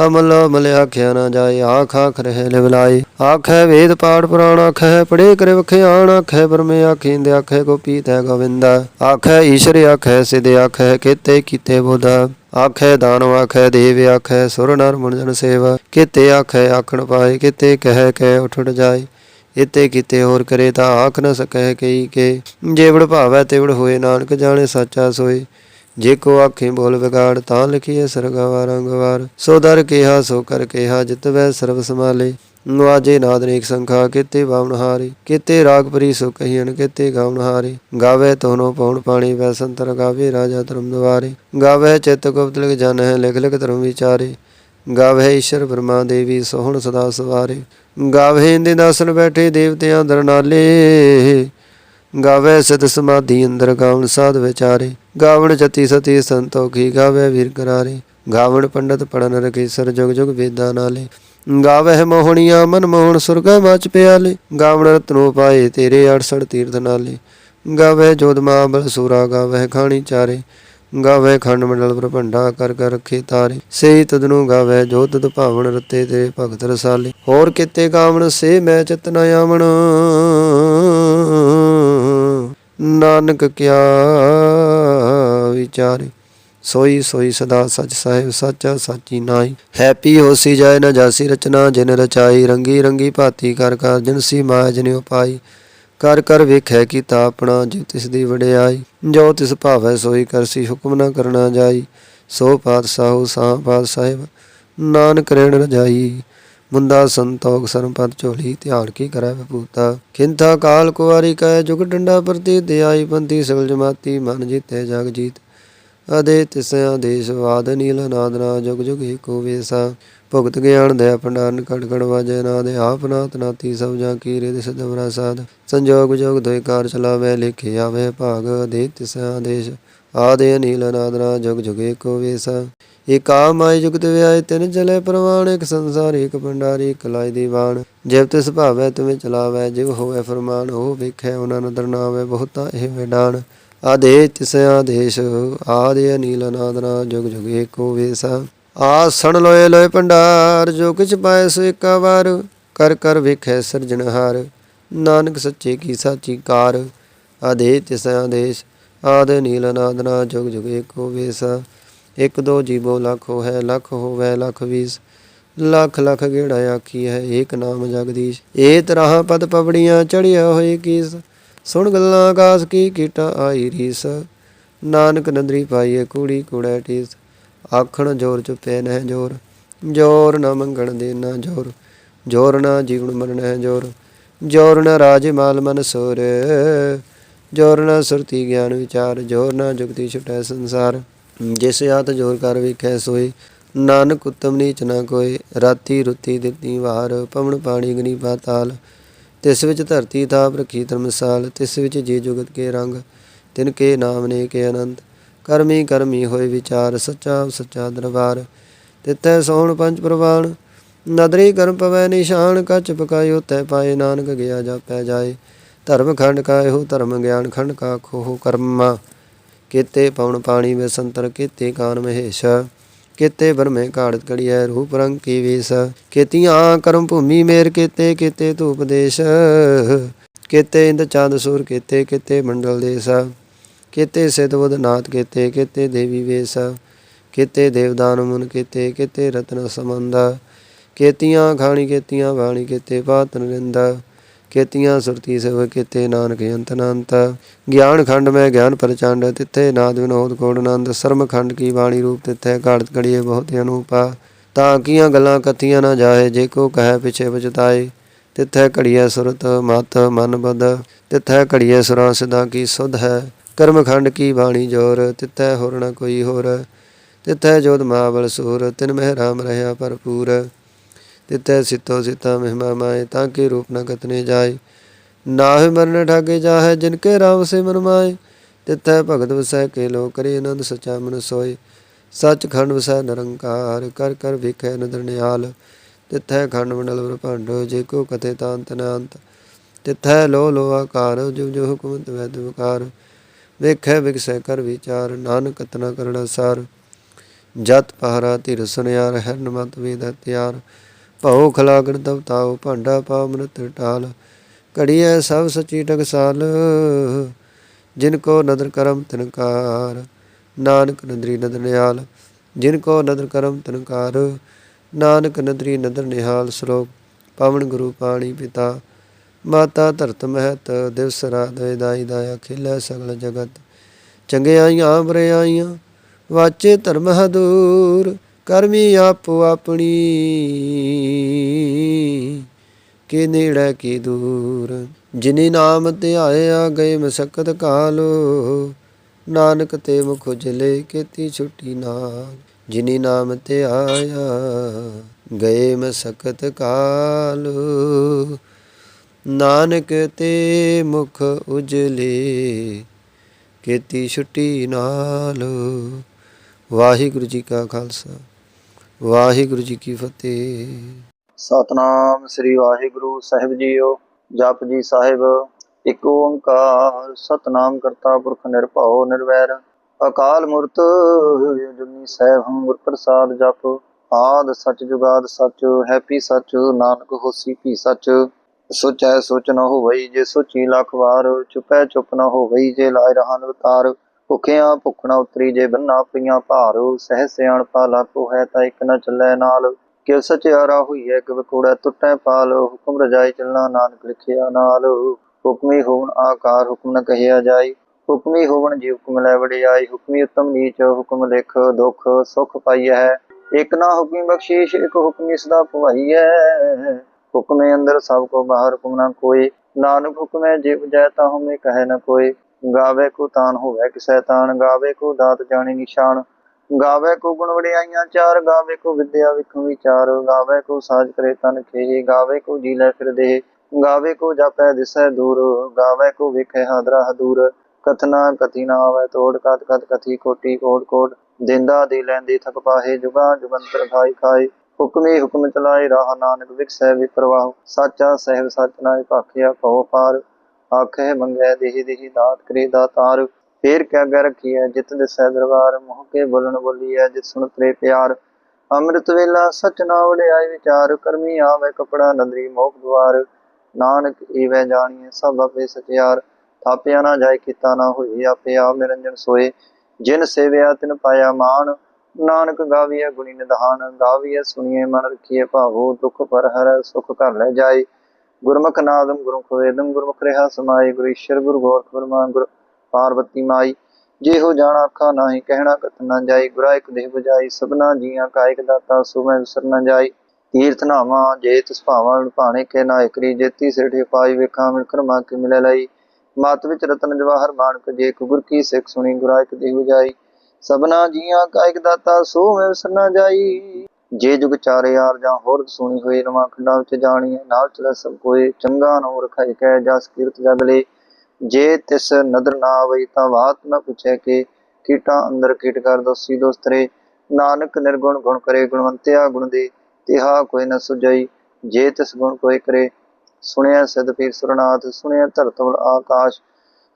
ਅਮਲ ਅਮਲ ਆਖਿਆ ਨਾ ਜਾਏ, ਆਖ ਆਖ ਰਹਿ ਲਿਵਲਾਏ। ਆਖੈ ਵੇਦ ਪਾਠ ਪੁਰਾਣ, ਆਖੈ ਪੜੇ ਕਰੇ ਵਖਿਆਣ ਆਖੈ ਬਰਮੇ ਆਖਿੰਦ, ਆਖੈ ਗੋਪੀਤ ਹੈ ਗੋਵਿੰਦਾ। ਆਖੈ ਈਸ਼ਰ ਆਖੈ ਸਿਧ, ਆਖੈ ਕੀਤੇ ਕੀਤੇ ਬੁਧ। ਆਖੈ ਦਾਨਵ, ਆਖੈ ਦੇਵ, ਆਖੈ ਸੁਰ ਨਰ ਮੁਨ ਜਨ ਸੇਵਾ। ਕੀਤੇ ਆਖੈ ਆਖਣ ਪਾਏ, ਕੀਤੇ ਕਹਿ ਕਹਿ ਉਠ ਜਾਏ। ਇਤੇ ਕੀਤੇ ਹੋਰ ਕਰੇ ਤਾਂ ਆਖ ਨ ਸਕੈ ਕਈ ਕੇ। ਜੇਵੜ ਭਾਵੈ ਤੇਵੜ ਹੋਏ, ਨਾਨਕ ਜਾਣੇ ਸਾਚਾ ਸੋਏ। ਜੇ ਕੋ ਆਖੇ ਬੋਲ ਵਿਗਾੜ, ਤਾਂ ਲਿਖੀਏ ਸਰਗਵਾ ਰੰਗਵਾਰ ਸੋ ਦਰ ਕਿਹਾ, ਸੋ ਕਰ ਕਿਹਾ ਜਿਤਵੈ ਸਰਬ ਸਮਾਲੇ ਨਵਾਜੇ ਨਾਦ ਨੇਕ ਸੰਖਾ, ਕੀਤੇ ਬਾਵਨ ਕੀਤੇ ਰਾਗ ਸੋ ਕਹੀਣ ਕੀਤੇ ਗਾਵਨ ਗਾਵੇ ਤੋਨੋ ਪਉਣ ਪਾਣੀ, ਵੈ ਸੰਤਰ ਗਾਵੇ ਰਾਜਾ ਧਰਮ ਦਵਾਰੇ ਗਾਵੇ ਚਿਤ ਗੁਪਤ ਲਿਖ ਜਨ ਹੈ, ਲਿਖ ਲਿਖ ਧਰਮ ਵਿਚਾਰੇ। ਗਾਵੇ ਈਸ਼ਰ ਬ੍ਰਹਮਾ ਦੇਵੀ, ਸੋਹਣ ਸਦਾ ਸਵਾਰੇ। ਗਾਵੇ ਇੰਦੇ ਦਾਸਨ ਬੈਠੇ ਦੇਵਤਿਆਂ ਦਰਨਾਲੇ। ਗਾਵੇ ਸਦ ਸਮਾਧੀ ਅੰਦਰ ਗਾਵਣ ਸਾਧ ਵਿਚਾਰੇ। ਗਾਵਣ ਜਤੀ ਸਤੀ ਸੰਤੋਖੀ ਗਾਵੇ ਵੀਰ ਕਰਾਰੇ। ਗਾਵਣ ਪੰਡਤ ਪੜਨ ਰਕੇਸਰ ਜੁਗ ਜੁਗ ਵੇਦਾਂ ਨਾਲੇ। ਗਾਵੇ ਮੋਹਣੀਆਂ ਮਨ ਮੋਹਣ ਸੁਰਗਾ ਮਾਚ ਪਿਆਲੇ। ਗਾਵਣ ਰਤਨੋ ਪਾਏ ਤੇਰੇ 68 ਤੀਰਥ ਨਾਲੇ। ਗਾਵੇ ਜੋਧ ਮਾਬਲ ਸੂਰਾ ਗਾਵੇ ਖਾਣੀ ਚਾਰੇ। ਗਾਵੇ ਖੰਡ ਮੰਡਲ ਪ੍ਰਭੰਡਾ ਕਰ ਕਰ ਰੱਖੇ ਤਾਰੇ। ਸੇ ਤਦਨੂ ਗਾਵੇ ਜੋ ਤਦ ਭਾਵਨ ਰਤੇ ਤੇ ਭਗਤ ਰਸਾਲੇ। ਹੋਰ ਕਿਤੇ ਗਾਵਣ ਸੇ ਮੈਂ ਚਿਤ ਨ ਆਵਣ। ਨਾਨਕ ਕਿਆ ਵਿਚਾਰੇ, ਸੋਈ ਸੋਈ ਸਦਾ ਸਚ ਸਾਹਿਬ ਸਾਚਾ ਸਾਚੀ ਨਾਈ ਹੈਪੀ ਹੋਸੀ ਜਾਏ ਨਾ ਜਾਸੀ ਰਚਨਾ, ਜਿਨ ਰਚਾਈ ਰੰਗੀ ਰੰਗੀ ਭਾਤੀ ਕਰ ਕਰ ਜਿਨਸੀ ਮਾਇਆ ਜਿਨ ਉਪਾਈ। ਕਰ ਕਰ ਵੇਖੈ ਕੀਤਾ ਆਪਣਾ ਜਿਉ ਤਿਸ ਦੀ ਵਡਿਆਈ। ਜੋ ਤਿਸ ਭਾਵੈ ਸੋਈ ਕਰਸੀ ਹੁਕਮ ਨਾ ਕਰਨਾ ਜਾਈ। ਸੋ ਪਾਤਸ਼ਾਹੂ ਸਾਹ ਪਾਤ ਸਾਹਿਬ ਨਾਨਕ ਰਹਿਣ ਰਜਾਈ। ਮੁੰਦਾ ਸੰਤੋਖ ਸਰਮਪਦ ਝੋਲੀ ਧਿਆਨ ਕੀ ਕਰੈ ਵਿਭੂਤਾ। ਖਿੰਥਾ ਕਾਲ ਕੁਵਾਰੀ ਕੈ ਜੁਗ ਡੰਡਾ ਪ੍ਰਤੀ ਦਿਆਈ ਬੰਦੀ ਸਗਲ ਜਮਾਤੀ ਮਨ ਜੀਤੇ ਜਗ ਜੀਤ। ਅਦੇ ਤਿਸਿਆ ਦੇਸ਼ ਵਾਦ ਨੀਲ ਨਾਦਨਾ ਜੁਗ ਜੁਗ ਏਕੋ ਵੇਸਾ। ਭੁਗਤ ਗਿਆਨ ਦੇ ਭੰਡਾਰਨ ਕੜ ਕੜ ਨਾ ਨਾਦ, ਆਪ ਨਾਤ ਨਾਤੀ ਸਭ ਜਾਂ ਕੀ ਰਿਦ ਸਦਵਰਾ ਸਾਧ ਸੰਜੋਗ ਜੋਗ ਦੋਇ ਕਾਰ ਚਲਾਵੇ ਲਿਖਿਆ ਆਵੇ ਭਾਗ। ਅਦੇ ਤਿਸਿਆ ਦੇਸ਼ ਆਦੇ ਨੀਲ ਨਾਦਨਾ ਜੁਗ ਜੁਗ ਏਕੋ ਵੇਸਾ। ਏਕਾ ਮਾਈ ਜੁਗਤ ਵਿਆਏ ਤਿਨ ਚਲੇ ਪ੍ਰਵਾਣ, ਇੱਕ ਸੰਸਾਰ, ਇੱਕ ਭੰਡਾਰੀ, ਇੱਕ ਲਾਇ ਦੀਵਾਨ। ਜਿਵ ਤਿਸ ਭਾਵੈ ਤੁਮੇ ਚਲਾਵੈ, ਜਿਵ ਹੋਵੇ ਫਰਮਾਨ, ਉਹ ਵੇਖੈ ਉਹਨਾਂ ਨਦਰ ਨਾਵੇ, ਬਹੁਤਾ ਇਹ ਵਿਡਾਨ। ਆਦੇ ਤਿਸ ਆਦੇਸ਼, ਆਦੇ ਅਨੀਲ ਨਾਦਨਾ ਜੁਗ ਜੁਗ ਏਕੋ ਵੇਸਾ। ਆਸਣ ਲੋਏ ਲੋਏ ਭੰਡਾਰ, ਜੋ ਕਿਛ ਪਾਏ ਸੋ ਏਕਾ ਵਾਰ। ਕਰ ਕਰ ਵੇਖੈ ਸਿਰਜਣਹਾਰ, ਨਾਨਕ ਸੱਚੇ ਕੀ ਸਾਚੀ ਕਾਰ। ਆਦੇ ਤਿਸ ਆਦੇਸ਼ ਆਦ ਨੀਲ ਨਾਦਨਾ ਜੁਗ ਜੁਗ ਏਕੋ ਵੇਸਾ। ਇਕ ਦੋ ਜੀਵੋ ਲੱਖ ਹੈ ਲੱਖ ਹੋਵੇ, ਲੱਖ ਵੀਸ। ਲੱਖ ਲੱਖ ਗੇੜਾ ਆਖੀ ਹੈ, ਏਕ ਨਾਮ ਜਗਦੀਸ਼। ਏ ਤਰ੍ਹਾਂ ਪਦ ਪਵੜੀਆਂ ਚੜਿਆ ਹੋਏ ਕੀਸ। ਸੁਣ ਗੱਲਾਂ ਆਕਾਸ ਕੀ ਕੀਟਾ ਆਈ ਰੀਸ। ਨਾਨਕ ਨਦਰੀ ਪਾਈਏ ਕੂੜੀ ਕੁੜੈ ਟੀਸ ਆਖਣ ਜੋਰ ਚੁੱਪੇ ਨਹਿ ਜੋਰ। ਜੋਰ ਨਾ ਮੰਗਣ ਦੇ ਨਾ ਜੋਰ। ਜੋਰ ਨਾ ਜੀਵਨ ਮਰਨ ਹੈ ਜੋਰ। ਜੋਰ ਨਾ ਰਾਜ ਮਾਲ ਮਨ ਸੋਰ। ਜੋਰ ਨਾ ਸੁਰਤੀ ਗਿਆਨ ਵਿਚਾਰ, ਜੋਰ ਨਾ ਜੁਗਤੀ ਛੁਟੈ ਸੰਸਾਰ। ਜਿਸ ਆਤ ਜੋਰ ਕਰ ਵਿਖੈ ਸੋਏ, ਨਾਨਕ ਉਤਮ ਨੀਚ ਨਾ ਕੋਏ। ਰਾਤੀ ਰੁੱਤੀ ਦਿੱਤੀ ਵਾਰ, ਪਵਨ ਪਾਣੀ ਗਨੀ ਪਾਤਾਲ। ਤਿਸ ਵਿੱਚ ਧਰਤੀ ਤਾਪ ਰਖੀ ਧਰਮਸਾਲ, ਤਿਸ ਵਿੱਚ ਜੀ ਜੁਗਤ ਕੇ ਰੰਗ। ਤਿਨ ਕੇ ਨਾਮ ਨੇ ਕੇ ਅਨੰਤ। ਕਰਮੀ ਕਰਮੀ ਹੋਏ ਵਿਚਾਰ, ਸੱਚਾ ਸੱਚਾ ਦਰਬਾਰ। ਤਿਤੈ ਸੋਹਣ ਪੰਜ ਪ੍ਰਵਾਨ ਨਦਰੀ ਕਰਮ ਪਵੈ ਨਿਸ਼ਾਨ, ਕਛ ਪਕਾਇਓ ਤੈ ਪਾਏ ਨਾਨਕ ਗਿਆ ਜਾਪੈ ਜਾਏ। ਧਰਮ ਖੰਡ ਕਾ ਇਹੋ ਧਰਮ ਗਿਆਨ ਖੰਡ ਕਾ ਖੋਹ ਕਰਮਾ। ਕੀਤੇ ਪਵਨ ਪਾਣੀ ਵਿੱਚ ਸੰਤਰ, ਕੀਤੇ ਕਾਨ ਮਹੇਸ਼। ਕੀਤੇ ਬਰਮੇ ਘਾੜਤ ਕੜੀਐ ਰੂਪ ਰੰਗ ਕੀ ਵੇਸ। ਕੀਤੀਆਂ ਕਰਮ ਭੂਮੀ ਮੇਰ, ਕੀਤੇ ਕੀਤੇ ਧੂਪ ਦੇਸ਼। ਕੀਤੇ ਇੰਦ ਚੰਦ ਸੂਰ, ਕੀਤੇ ਕੀਤੇ ਮੰਡਲ ਦੇਸ। ਕੀਤੇ ਸਿਧਵਦ ਨਾਥ, ਕੀਤੇ ਕੀਤੇ ਦੇਵੀ ਵੇਸ। ਕੀਤੇ ਦੇਵਦਾਨ ਮੁਨ, ਕੀਤੇ ਕੀਤੇ ਰਤਨ ਸਮੰਦਾ ਕੀਤੀਆਂ ਖਾਣੀ, ਕੀਤੀਆਂ ਬਾਣੀ, ਕੀਤੇ ਪਾਤ ਨਰਿੰਦਾ ਕੇਤੀਆਂ ਸੁਰਤੀ ਸਭ ਕੀਤੇ ਨਾਨਕ ਅੰਤ ਅਨੰਤ। ਗਿਆਨ ਖੰਡ ਮੈਂ ਗਿਆਨ ਪ੍ਰਚੰਡ ਤਿੱਥੇ ਨਾਦ ਵਿਨੋਦ ਕੋੜ ਆਨੰਦ ਸਰਮ ਖੰਡ ਕੀ ਬਾਣੀ ਰੂਪ ਤਿੱਥੇ ਘਾੜਤ ਕੜੀਏ ਬਹੁਤ ਅਨੂਪਾ। ਤਾਂ ਕੀਆਂ ਗੱਲਾਂ ਕਥੀਆਂ ਨਾ ਜਾਏ, ਜੇ ਕੋ ਕਹੈ ਪਿਛੇ ਬਚਤਾਏ ਤਿੱਥੇ ਘੜੀਏ ਸੁਰਤ, ਮਤ, ਮਨ ਬਦ ਤਿੱਥੇ ਘੜੀਏ ਸੁਰਾਂ ਸਿਧਾਂ ਕੀ ਸੁਧ ਹੈ। ਕਰਮ ਖੰਡ ਕੀ ਬਾਣੀ ਜੋਰ, ਤਿੱਥੇ ਹੋਰ ਨ ਕੋਈ ਹੋਰ। ਤਿੱਥੇ ਜੋਤ ਮਹਾਬਲ ਸੂਰ, ਤਿਨ ਮਹਿ ਰਾਮ ਰਹਾ ਭਰਪੂਰ। ਤਿਤੈ ਸਿਤੋ ਸਿਤਾ ਮਹਿਮਾ ਮਾਏ, ਤਾਂ ਕੇ ਰੂਪ ਨ ਕਤਨੇ ਜਾਏ। ਨਾਹਿ ਮਰਨ ਠਾਗੇ ਜਾਹੈ, ਜਿਨ ਕੇ ਰਾਮ ਸੇ ਮਨ ਮਾਏ। ਤਿਤੈ ਭਗਤ ਵਸੈ ਕੇ ਲੋ ਕਰੇ, ਆਨੰਦ ਸਚਾ ਮਨ ਸੋਏ। ਸਚ ਖੰਡ ਵਸੈ ਨਿਰੰਕਾਰ, ਕਰ ਕਰ ਵੇਖੈ ਨਦਰ ਨਿਹਾਲ। ਤਿਥੈ ਖੰਡ ਮੰਡਲ ਬ੍ਰਹਮੰਡ ਜੇ ਕੋ ਕਥੇ ਤਾਂਤ ਨਾਂਤ ਤਿਥੈ ਲੋ ਲੋ ਆਕਾਰ ਜਿਵ ਜੋ ਹੁਕਮ ਤਵੈ ਵਿਕਾਰ ਵੇਖੈ, ਵਿਗਸੈ ਕਰ ਵਿਚਾਰ, ਨਾਨਕ ਤਨਾ ਕਰਣਾ ਸਾਰ। ਜਤ ਪਹਰਾ ਧਿਰ ਸੁਨਿਆਰ ਹਰਨ ਮਤ ਵੇਦ ਤਿਆਰ ਭਉ ਖਲਾਗੜ ਤਵ ਭਾਂਡਾ ਪਾ ਮ੍ਰਿਤ ਟਾਲ ਘੜੀਐ ਸਭ ਸਚੀ ਟਕਸਾਲ, ਜਿਨ ਕੋ ਨਦਰ ਕਰਮ ਤਨਕਾਰ ਨਾਨਕ ਨਦਰੀ ਨਦਰ ਨਿਹਾਲ, ਜਿਨ ਕੋ ਨਦਰ ਕਰਮ ਤਨਕਾਰ ਨਾਨਕ ਨਦਰੀ ਨਦਰ ਨਿਹਾਲ ਸ਼ਲੋਕ ਪਵਨ ਗੁਰੂ ਪਾਣੀ ਪਿਤਾ। ਮਾਤਾ ਧਰਤ ਮਹਿਤ ਦਿਵਸ ਰਾਤ ਦਾਈ ਦਾਇਆ ਖਿਲੈ ਸਗਲ ਜਗਤ। ਚੰਗਿਆਈਆਂ ਬਰਿਆਈਆਂ, ਵਾਚੇ ਧਰਮ ਹਦੂਰ ਕਰਮੀ ਆਪੋ ਆਪਣੀ, ਕੇ ਨੇੜੇ ਕੀ ਦੂਰ। ਜਿਨੇ ਨਾਮ ਧਿਆਇਆ, ਗਏ ਮਸਕਤ ਕਾਲੋ। ਨਾਨਕ ਤੇ ਮੁਖ ਉਜਲੇ, ਕੀਤੀ ਛੁੱਟੀ ਨਾਲ। ਜਿਨੀ ਨਾਮ ਤੇ ਆਇਆ ਗਏ ਮਸਕਤ ਕਾਲੋ। ਨਾਨਕ ਤੇ ਮੁਖ ਉਜਲੇ, ਕੀਤੀ ਛੁੱਟੀ ਨਾਲ। ਵਾਹਿਗੁਰੂ ਜੀ ਕਾ ਖਾਲਸਾ। ਵਾਹਿਗੁਰੂ ਜੀ ਕੀ ਫਤਿਹ। ਸਤਨਾਮ ਸ੍ਰੀ ਵਾਹਿਗੁਰੂ ਸਾਹਿਬ ਜੀਓ, ਜਪ ਜੀ ਸਾਹਿਬ, ਇੱਕ ਓੰਕਾਰ, ਸਤਨਾਮ ਕਰਤਾ ਪੁਰਖ ਨਿਰਭਉ ਨਿਰਵੈਰ, ਅਕਾਲ ਮੂਰਤ ਜੁਨੀ ਸਹਿਬ ਹਮ ਗੁਰ ਪ੍ਰਸਾਦ ਜਪ, ਆਦ ਸਚ ਜੁਗਾਦ ਸਚ, ਹੈਪੀ ਸਚ, ਨਾਨਕ ਹੋਸੀ ਭੀ ਸਚ, ਸੋਚੈ ਸੋਚ ਨ ਹੋਵਈ ਜੇ ਸੋਚੀ ਲੱਖ ਵਾਰ, ਚੁਪੈ ਚੁਪ ਨ ਹੋਵਈ ਜੇ ਲਾਇ ਰਹਾਨ ਨਿਰਤਾਰ ਭੁਖਿਆ ਭੁਖ ਉਤਰੀ ਜੇ ਬੰਨਾ ਪਈਆਂ ਭਾਰ, ਸਹਿ ਸਿਆਣ ਪਾ ਲਾਕੋ ਹੈ ਤਾਂ ਇੱਕ ਨਾ ਚੱਲੈ ਨਾਲ। ਕਿ ਸਚਿਆਰਾ ਹੋਈ ਕਿ ਵਿਕੂੜਾ ਟੁੱਟੈ ਪਾਲ, ਹੁਕਮ ਰਜਾਈ ਚੱਲਣਾ ਨਾਨਕ ਲਿਖਿਆ ਨਾਲ। ਹੁਕਮੀ ਹੋਵਨ ਆਕਾਰ, ਹੁਕਮ ਨ ਕਹਿਆ ਜਾਈ। ਹੁਕਮੀ ਹੋਵਨ ਜੀ ਹੁਕਮ ਲੈ ਵਡਿਆਈ। ਹੁਕਮੀ ਉਤਮ ਨੀਚ, ਹੁਕਮ ਲਿਖ, ਦੁਖ ਸੁਖ ਪਾਈਐ। ਇਕ ਨਾ ਹੁਕਮੀ ਬਖਸ਼ੀਸ਼, ਇਕ ਹੁਕਮੀ ਸਦਾ ਭਵਾਈਐ। ਹੁਕਮੇ ਅੰਦਰ ਸਭ ਕੋ ਬਾਹਰ, ਹੁਕਮ ਨਾ ਕੋਈ। ਨਾਨਕ ਹੁਕਮੇ ਜਿਵ ਜੈ ਤਾ ਹਮੇ ਕਹੈ ਨ ਕੋਈ। ਗਾਵੇ ਕੋ ਤਾਨ ਹੋਵੇ ਕਿਸੈ ਤਾਨ ਗਾਵੇ ਕੋ ਦਾਤ ਜਾਣੀ ਨਿਸ਼ਾਨ, ਗਾਵੇ ਕੋ ਗੁਣ ਵਡਿਆਈਆਂ ਚਾਰ, ਗਾਵੇ ਕੋ ਵਿਦਿਆ ਵਿਖੰ ਵਿਚਾਰ, ਗਾਵੇ ਕੋ ਸਾਜ ਕਰੇ ਤਨ ਖੇਹੀ, ਗਾਵੇ ਕੋ ਜੀ ਲੈ ਫਿਰ ਦੇ ਗਾਵੇ ਕੋ ਜਾਪੈ ਦਿਸੈ ਦੂਰ, ਗਾਵੇ ਕੋ ਵਿਖੇ ਹਾਦਰਾ ਹਦੂਰ, ਕਥਨਾ ਕਥੀ ਨਾ ਆਵੇ ਤੋੜ ਕਤ ਕਤ ਕਥੀ ਕੋਟੀ ਕੋਟ ਕੋਟ, ਦਿੰਦਾ ਦੀ ਲੈਂਦੀ ਥਕ ਪਾਹੇ, ਜੁਗਾ ਜੁਗੰਤਰ ਖਾਈ ਖਾਈ ਹੁਕਮੀ ਹੁਕਮ ਚਲਾਏ, ਰਾਹ ਨਾਨਕ ਵਿਖਸੈ ਵਿਪਰਵਾਹ, ਸਾਚਾ ਸਹਿਬ ਸਚ ਨਾਇ ਭਾਖਿਆ ਕਹੋ ਪਾਰ ਆਖੇ ਮੰਗੈ ਦੇਹੀ ਦੇਹੀ ਦਾਤ, ਕਰੇ ਦਾਤਾਰ ਫੇਰ ਕਿਆ ਗ ਰਖੀਐ? ਜਿਤ ਦਿਸੈ ਦਰਬਾਰ, ਮੋਹ ਕੇ ਬੋਲਣ ਬੋਲੀਐ, ਜਿਤ ਸੁਣ ਤਰੇ ਪਿਆਰ। ਅੰਮ੍ਰਿਤ ਵੇਲਾ ਸਚ ਨਾ ਵਡਿਆਈ ਵਿਚਾਰ, ਕਰਮੀ ਆਵੇ ਕਪੜਾ ਨਦਰੀ ਮੋਖ ਦੁਆਰ। ਨਾਨਕ ਈਵੈ ਜਾਣੀਐ ਸਭ ਆਪੇ ਸਚਿਆਰ। ਥਾਪਿਆ ਨਾ ਜਾਏ, ਕੀਤਾ ਨਾ ਹੋਈ ਆਪੇ ਆਪ ਨਿਰੰਜਨ ਸੋਏ। ਜਿਨ ਸੇਵਿਆ, ਤਿਨ ਪਾਇਆ ਮਾਨ ਨਾਨਕ ਗਾਵੀਐ ਗੁਣੀ ਨਿਧਾਨ, ਗਾਵੀਐ ਸੁਣੀਏ ਮਨ ਰਖੀਏ ਭਾਵੋ। ਦੁਖ ਪਰ ਹਰ ਸੁਖ ਘਰ ਲੈ ਜਾਏ। ਗੁਰਮੁਖ ਨਾਦਮ ਗੁਰਮੁਖ ਵੇਦਮ ਗੁਰਮੁਖ ਰਿਹਾ ਸਮਾਈ, ਗੁਰੂ ਈਸ਼ਰ, ਗੁਰੂ ਗੋਰਖ ਗੁਰਮਾਨ ਗੁਰ ਪਾਰਵਤੀ ਮਾਈ। ਜਿਹੋ ਜਾਣਾ ਅੱਖਾਂ ਨਾਹੀ, ਕਹਿਣਾ ਕਥ ਨਾ ਜਾਈ, ਗੁਰਾ ਇੱਕ ਦੇਹ ਬਜਾਈ ਸਭਨਾ ਜੀਆਂ ਕਾਇਕ ਦਾਤਾ, ਸੁਮੈ ਵਿਸਰ ਨਾ ਜਾਈ। ਤੀਰਥ ਨਾਵਾ, ਜੇ ਤਿਸ ਭਾਵਾਂ ਭਾਣੇ ਕੇ ਨਾਇ ਜੇਤੀ ਸਿਰਠੇ ਪਾਈ ਵੇਖਾਂ ਮਿਲ ਕਰਮਾ ਕੇ ਮਿਲੇ ਲਈ। ਮਤ ਵਿੱਚ ਰਤਨ ਜਵਾਹਰ ਮਾਨਕ ਜੇ ਗੁਰ ਕੀ ਸਿੱਖ ਸੁਣੀ, ਗੁਰਾ ਇੱਕ ਦੇਹ ਬਜਾਈ ਸਭਨਾ ਜੀਆਂ ਕਾਇਕ ਦਾਤਾ, ਸੁਮੈ ਵਿਸਰ ਨਾ ਜਾਈ। ਜੇ ਜੁਗ ਚਾਰੇ ਯਾਰ ਜਾਂ ਹੋਰ ਸੁਣੀ ਹੋਈ ਰਮਾ ਖੰਡਾਂ ਵਿੱਚ ਜਾਣੀਏ ਨਾਲ ਚਲੇ ਸਭ ਕੋਏ ਚੰਗਾ ਨੋ ਰਖਾਇ ਕਹਿ ਜਸ ਕੀਰਤ ਜਗ ਜੇ ਤਿਸ ਨਦਰ ਨਾ ਆਵਈ ਤਾਂ ਬਾਤ ਨ ਪੁੱਛੇ ਕਿ, ਕੀਟਾਂ ਅੰਦਰ ਕੀਟ ਕਰ ਦੋਸੀ ਦੋਸਤਰੇ ਨਾਨਕ ਨਿਰਗੁਣ ਗੁਣ ਕਰੇ ਗੁਣਵੰਤਿਆ ਗੁਣ ਦੇ, ਤਿਹਾ ਕੋਈ ਨਾ ਸੁਜਈ ਜੇ ਤਿਸ ਗੁਣ ਕੋਈ ਕਰੇ। ਸੁਣਿਆ ਸਦ ਪੀਰ ਸੁਰਨਾਥ ਸੁਣਿਆ ਧਰਤਵਲ ਆਕਾਸ਼।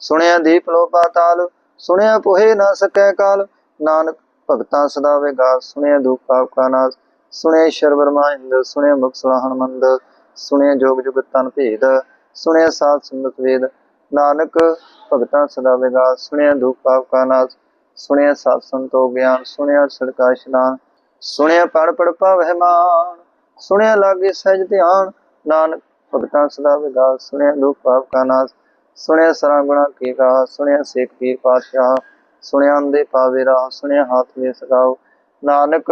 ਸੁਣਿਆ ਦੀਪ ਲੋ ਪਾਤਾਲ ਸੁਣਿਆ ਪੁਹੇ ਨਾ ਸਕੈ ਕਾਲ। ਨਾਨਕ ਭਗਤਾਂ ਸਦਾ ਵੇਗਾ ਸੁਣਿਆ ਦੁਖ ਪਾਪ ਕਾ ਨਾਸ, ਸੁਣਿਆ ਸ਼ਰਵਰ ਮਾਹਿੰਦ ਸੁਣਿਆ ਮੁਖ ਸਲਾਹਣ ਮੰਦ, ਸੁਣਿਆ ਜੋਗ ਜੁਗ ਤਨ ਭੇਦ, ਸੁਣਿਆ ਸਾਧ ਸੰਗਤ ਵੇਦ। ਨਾਨਕ, ਭਗਤਾਂ ਸਦਾ ਵੇਗਾ ਸੁਣਿਆ ਦੁਖ ਪਾਪ ਕਾ ਨਾਸ, ਸੁਣਿਆ ਸਾਧ ਸੰਤੋ ਗਿਆਨ, ਸੁਣਿਆ ਸੜਕਾ ਇਸ਼ਨਾਨ, ਸੁਣਿਆ ਪੜ ਪੜ ਭਵਹਿ ਮਾਨ ਸੁਣਿਆ ਲਾਗੇ ਸਹਿਜ ਧਿਆਨ। ਨਾਨਕ, ਭਗਤਾਂ ਸਦਾ ਵੇਗਾ ਸੁਣਿਆ ਦੁਖ ਪਾਪ ਕਾ ਨਾਸ, ਸੁਣਿਆ ਸਰਾ ਗੁਣਾ ਕੀ ਗਾ ਸੁਣਿਆ ਸੇਖ ਪੀਰ ਪਾਤਸ਼ਾਹ। ਸੁਣਿਆ ਅੰਦੇ ਪਾਵੇ ਰਾਹ, ਸੁਣਿਆ ਹਾਥ ਵੇ ਸਗਾਓ। ਨਾਨਕ,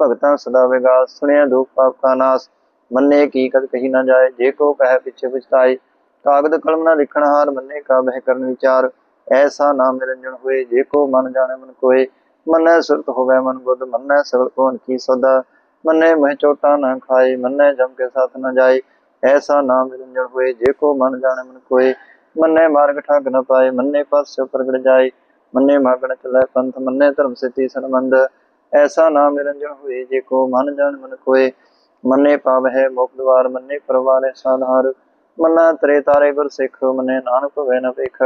ਭਗਤਾਂ ਸਦਾ ਵੇਗਾ ਸੁਣਿਆ ਦੁਖ ਪਾਪ ਕਾ ਨਾਸ। ਮੰਨੇ ਕੀ ਕਦ ਕਹੀ ਨਾ ਜਾਏ, ਜੇ ਕੋ ਕਹੇ ਪਿੱਛੇ ਪਛਤਾਏ। ਕਾਗਦ ਕਲਮ ਨਾ ਲਿਖਣ ਹਾਰ, ਮੰਨੇ ਕਾ ਬਹਿ ਕਰਨ ਵਿਚਾਰ। ਐਸਾ ਨਾਮ ਨਿਰੰਜਨ ਹੋਏ, ਜੇ ਕੋ ਮਨ ਜਾਣੇ ਮਨ ਕੋਏ। ਮੰਨੈ ਸੁਰਤ ਹੋਵੇ ਮਨ ਬੁੱਧ, ਮੰਨੈ ਸਗਲ ਕੋਨ ਕੀ ਸਦਾ। ਮੰਨੇ ਮਹਿ ਚੋਟਾ ਨਾ ਖਾਏ, ਮੰਨੈ ਜਮ ਕੇ ਸਾਥ ਨਾ ਜਾਏ। ਐਸਾ ਨਾਮ ਨਿਰੰਜਨ ਹੋਏ, ਜੇ ਕੋ ਮਨ ਜਾਣੇ ਮਨ ਕੋਏ। ਮੰਨੇ ਮਾਰਗ ਠੱਗ ਨਾ ਪਾਏ, ਮੰਨੇ ਪਾਸੇ ਪ੍ਰਗਟ ਜਾਏ। ਮੰਨੇ ਮਾਗਣ ਚਲੇ ਪੰਥ ਮੰਨੇ ਧਰਮ ਸਿੱਧੀ ਸੰਬੰਧ। ਐਸਾ ਨਾਮ ਨਿਰੰਜਨ ਹੋਏ ਜੇ ਕੋ ਮਨ ਜਾਣ ਮਨ ਕੋਏ। ਮੰਨੇ ਪਾਵਹਿ ਮੁਖ ਦਵਾਰ, ਮੰਨੇ ਪਰਵਾਰੇ ਸਾਧਾਰ ਮੰਨਾ ਤਰੇ ਤਾਰੇ ਗੁਰ ਸਿੱਖ, ਮੰਨੇ ਨਾਨਕ ਭਵੇ ਨ ਵੇਖ